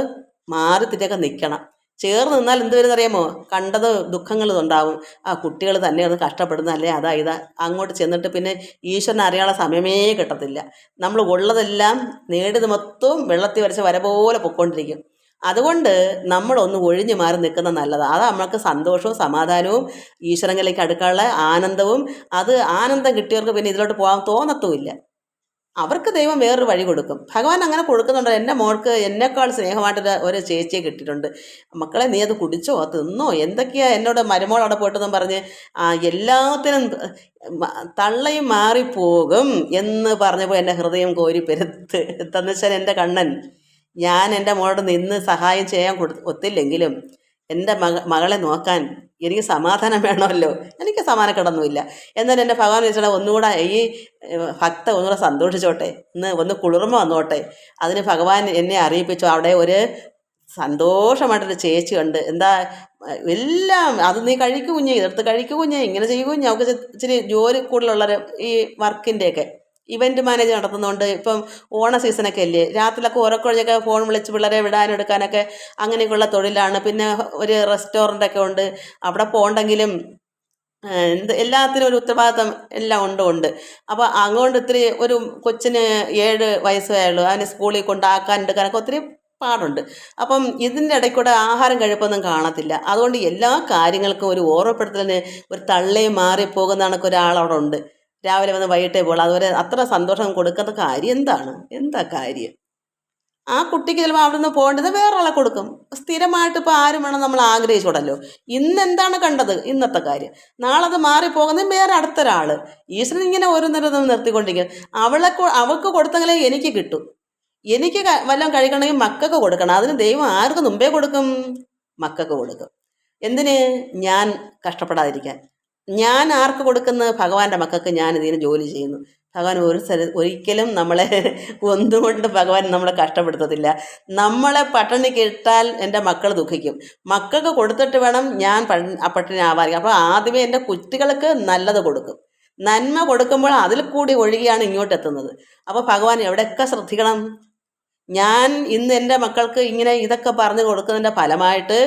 മാറി തിരിയൊക്കെ നിൽക്കണം. ചേർന്ന് നിന്നാൽ എന്ത് വരുന്ന അറിയാമോ കണ്ടത് ദുഃഖങ്ങൾ ഉണ്ടാവും. ആ കുട്ടികൾ തന്നെ ഒന്ന് കഷ്ടപ്പെടുന്ന അല്ലേ? അതാ ഇതാ. അങ്ങോട്ട് ചെന്നിട്ട് പിന്നെ ഈശ്വരനെ അറിയാനുള്ള സമയമേ കിട്ടത്തില്ല. നമ്മൾ ഉള്ളതെല്ലാം നേടിയത് മൊത്തവും വെള്ളത്തിൽ വരച്ച വര പോലെ പൊക്കോണ്ടിരിക്കും അതുകൊണ്ട് നമ്മളൊന്ന് ഒഴിഞ്ഞു മാറി നിൽക്കുന്നത് നല്ലതാണ് അത് നമ്മൾക്ക് സന്തോഷവും സമാധാനവും ഈശ്വരങ്ങളിലേക്ക് അടുക്കാനുള്ള ആനന്ദവും. അത് ആനന്ദം കിട്ടിയവർക്ക് പിന്നെ ഇതിലോട്ട് പോകാൻ തോന്നത്തുമില്ല. അവർക്ക് ദൈവം വേറൊരു വഴി കൊടുക്കും. ഭഗവാൻ അങ്ങനെ കൊടുക്കുന്നുണ്ട്. എന്റെ മോൾക്ക് എന്നെക്കാൾ സ്നേഹമായിട്ടൊരു ഒരു ചേച്ചിയെ കിട്ടിയിട്ടുണ്ട്. മക്കളെ നീ അത് കുടിച്ചോ? തിന്നോ? എന്തൊക്കെയാ എന്നോട് മരുമോൾ അവിടെ പോയിട്ടെന്നും പറഞ്ഞ് എല്ലാത്തിനും തള്ളയും മാറിപ്പോകും എന്ന് പറഞ്ഞപ്പോൾ എന്റെ ഹൃദയം കോരി പെരുത്ത്. വെച്ചാൽ എന്റെ കണ്ണൻ ഞാൻ എന്റെ മോളോട് നിന്ന് സഹായം ചെയ്യാൻ കൊടു ഒത്തില്ലെങ്കിലും എന്റെ മക മകളെ നോക്കാൻ എനിക്ക് സമാധാനം വേണമല്ലോ? എനിക്ക് സമാധാനക്കേടൊന്നുമില്ല. എന്നാലും എന്റെ ഭഗവാൻ വെച്ചാൽ ഒന്നുകൂടെ ഈ ഭക്ത ഒന്നുകൂടെ സന്തോഷിച്ചോട്ടെ. ഇന്ന് ഒന്ന് കുളിർമ വന്നോട്ടെ. അതിന് ഭഗവാൻ എന്നെ അറിയിപ്പിച്ചു. അവിടെ ഒരു സന്തോഷമായിട്ടൊരു ചേച്ചി ഉണ്ട്. എന്താ എല്ലാം അത് നീ കഴിക്കൂ കുഞ്ഞേ ഇതെടുത്ത് ഇങ്ങനെ ചെയ്യൂ അവൾക്ക് ഇച്ചിരി ജോലി കൂടുതലുള്ളൊരു ഈ വർക്കിന്റെയൊക്കെ ഇവന്റ് മാനേജ് നടത്തുന്നതുകൊണ്ട് ഇപ്പം ഓണ സീസണൊക്കെ അല്ലേ രാത്രിയിലൊക്കെ ഉറക്കൊഴിഞ്ഞൊക്കെ ഫോൺ വിളിച്ച് പിള്ളേരെ വിടാനും എടുക്കാനൊക്കെ അങ്ങനെയൊക്കെയുള്ള തൊഴിലാണ്. പിന്നെ ഒരു റെസ്റ്റോറന്റൊക്കെ ഉണ്ട്. അവിടെ പോകണ്ടെങ്കിലും എന്ത് എല്ലാത്തിനും ഒരു ഉത്തരവാദിത്തം എല്ലാം ഉണ്ട് ഉണ്ട്. അപ്പോൾ അങ്ങോട്ട് ഇത്തിരി ഒരു കൊച്ചിന് ഏഴ് വയസ്സേ ഉള്ളൂ. സ്കൂളിൽ കൊണ്ടാക്കാൻ എടുക്കാനൊക്കെ ഒത്തിരി പാടുണ്ട്. അപ്പം ഇതിന്റെ ഇടയ്ക്ക് കൂടെ ആഹാരം കഴിപ്പൊന്നും കാണത്തില്ല. അതുകൊണ്ട് എല്ലാ കാര്യങ്ങൾക്കും ഒരു ഓർമ്മപ്പെടുത്തലിന് ഒരു തള്ളയും മാറിപ്പോകുന്ന കണക്കൊരാളവിടെ ഉണ്ട്. രാവിലെ വന്ന് വൈകിട്ടേ പോകുള്ളൂ അതുവരെ അത്ര സന്തോഷം കൊടുക്കുന്ന കാര്യം എന്താണ്? എന്താ കാര്യം? ആ കുട്ടിക്ക് ചിലപ്പോൾ അവിടെ നിന്ന് പോകേണ്ടത് വേറൊരാളെ കൊടുക്കും. സ്ഥിരമായിട്ട് ഇപ്പോൾ ആരും വേണം നമ്മൾ ആഗ്രഹിച്ചോടല്ലോ. ഇന്ന് എന്താണ് കണ്ടത്? ഇന്നത്തെ കാര്യം. നാളെ അത് മാറിപ്പോകുന്നത് വേറെ അടുത്തൊരാൾ ഈശ്വരൻ ഇങ്ങനെ ഓരോന്നോരോന്നും നിർത്തിക്കൊണ്ടിരിക്കും. അവളെ അവൾക്ക് കൊടുത്തെങ്കിലേ എനിക്ക് കിട്ടും. എനിക്ക് വല്ലതും കഴിക്കണമെങ്കിൽ മക്കൾക്ക് കൊടുക്കണം. അതിന് ദൈവം ആർക്ക് മുമ്പേ കൊടുക്കും? മക്കൾക്ക് കൊടുക്കും. എന്തിന്? ഞാൻ കഷ്ടപ്പെടാതിരിക്കാൻ. ഞാൻ ആർക്ക് കൊടുക്കുന്നത് ഭഗവാന്റെ മക്കൾക്ക് ഞാൻ ഇതിന് ജോലി ചെയ്യുന്നു. ഭഗവാൻ ഒരു സ്ഥല ഒരിക്കലും നമ്മളെ ഒന്നുകൊണ്ട് ഭഗവാൻ നമ്മളെ കഷ്ടപ്പെടുത്തത്തില്ല. നമ്മളെ പട്ടിണി കിട്ടാൽ എന്റെ മക്കൾ ദുഃഖിക്കും. മക്കൾക്ക് കൊടുത്തിട്ട് വേണം ഞാൻ പട്ടിണി ആവാതിരിക്കാൻ. അപ്പോൾ ആദ്യമേ എന്റെ കുട്ടികൾക്ക് നല്ലത് കൊടുക്കും. നന്മ കൊടുക്കുമ്പോൾ അതിൽ കൂടി ഒഴുകിയാണ് ഇങ്ങോട്ട് എത്തുന്നത്. അപ്പോൾ ഭഗവാൻ എവിടെയൊക്കെ ശ്രദ്ധിക്കണം? ഞാൻ ഇന്ന് എന്റെ മക്കൾക്ക് ഇങ്ങനെ ഇതൊക്കെ പറഞ്ഞു കൊടുക്കുന്നതിന്റെ ഫലമായിട്ട്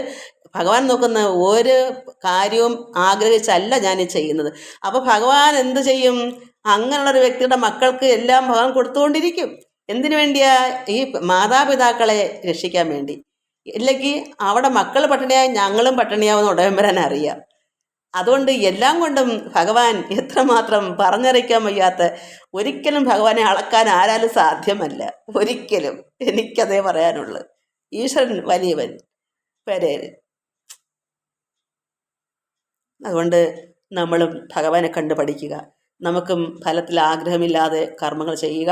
ഭഗവാൻ നോക്കുന്ന ഒരു കാര്യവും ആഗ്രഹിച്ചല്ല ഞാൻ ചെയ്യുന്നത്. അപ്പോൾ ഭഗവാൻ എന്ത് ചെയ്യും? അങ്ങനെയുള്ള ഒരു വ്യക്തിയുടെ മക്കൾക്ക് എല്ലാം ഭഗവാൻ കൊടുത്തുകൊണ്ടിരിക്കും. എന്തിനു വേണ്ടിയാ? ഈ മാതാപിതാക്കളെ രക്ഷിക്കാൻ വേണ്ടി. ഇല്ലെങ്കിൽ അവിടെ മക്കൾ പട്ടിണിയായി ഞങ്ങളും പട്ടിണിയാവുന്ന ഉടയമ്പരാൻ അറിയാം. അതുകൊണ്ട് എല്ലാം കൊണ്ടും ഭഗവാൻ എത്രമാത്രം പറഞ്ഞറിയിക്കാൻ വയ്യാത്ത ഒരിക്കലും ഭഗവാനെ അളക്കാൻ ആരാലും സാധ്യമല്ല. ഒരിക്കലും എനിക്കതേ പറയാനുള്ളൂ. ഈശ്വരൻ വലിയവൻ. പെരേരൻ അതുകൊണ്ട് നമ്മളും ഭഗവാനെ കണ്ട് പഠിക്കുക. നമുക്കും ഫലത്തിൽ ആഗ്രഹമില്ലാതെ കർമ്മങ്ങൾ ചെയ്യുക.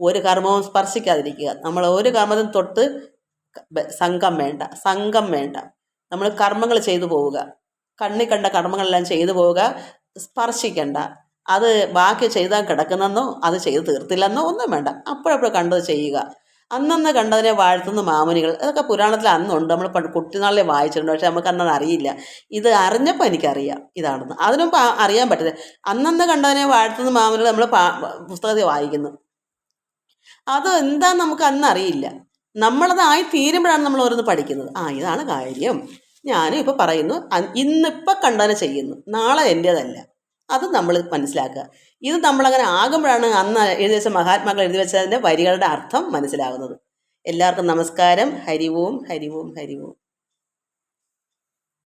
ഒരു കർമ്മവും സ്പർശിക്കാതിരിക്കുക. നമ്മൾ ഒരു കർമ്മത്തിനും തൊട്ട് സംഘം വേണ്ട. സംഘം വേണ്ട. നമ്മൾ കർമ്മങ്ങൾ ചെയ്തു പോവുക. കണ്ണി കണ്ട കർമ്മങ്ങളെല്ലാം ചെയ്തു പോവുക. സ്പർശിക്കണ്ട. അത് ബാക്കി ചെയ്താൽ കിടക്കുന്നെന്നോ അത് ചെയ്ത് തീർത്തില്ലെന്നോ ഒന്നും വേണ്ട. അപ്പോഴപ്പോഴും കണ്ടത് ചെയ്യുക. അന്നന്ന് കണ്ടതിനെ വാഴ്ത്തുന്ന മാമുനികൾ അതൊക്കെ പുരാണത്തിൽ അന്നുണ്ട്. നമ്മൾ പണ്ട് കുട്ടിനാളിലെ വായിച്ചിട്ടുണ്ട്. പക്ഷെ നമുക്ക് അന്നത് അറിയില്ല. ഇത് അറിഞ്ഞപ്പോൾ എനിക്കറിയാം ഇതാണെന്ന്. അതിനും അറിയാൻ പറ്റില്ല അന്നന്ന് കണ്ടതിനെ വാഴ്ത്തുന്ന മാമുനികൾ നമ്മൾ പുസ്തകത്തിൽ വായിക്കുന്നു. അത് എന്താ നമുക്ക് അന്ന് അറിയില്ല. നമ്മളതായി തീരുമ്പോഴാണ് നമ്മൾ ഓരോന്ന് പഠിക്കുന്നത്. ആ ഇതാണ് കാര്യം. ഞാനും ഇപ്പോൾ പറയുന്നു. ഇന്നിപ്പോൾ കണ്ടതിനെ ചെയ്യുന്നു. നാളെ എന്റേതല്ല അത് നമ്മൾ മനസ്സിലാക്കുക. ഇത് നമ്മളങ്ങനെ ആകുമ്പോഴാണ് അന്ന് എഴുതി വെച്ച മഹാത്മാക്കൾ എഴുതി വെച്ചതിന്റെ വരികളുടെ അർത്ഥം മനസ്സിലാകുന്നത്. എല്ലാവർക്കും നമസ്കാരം. ഹരിവും ഹരിവും ഹരിവും.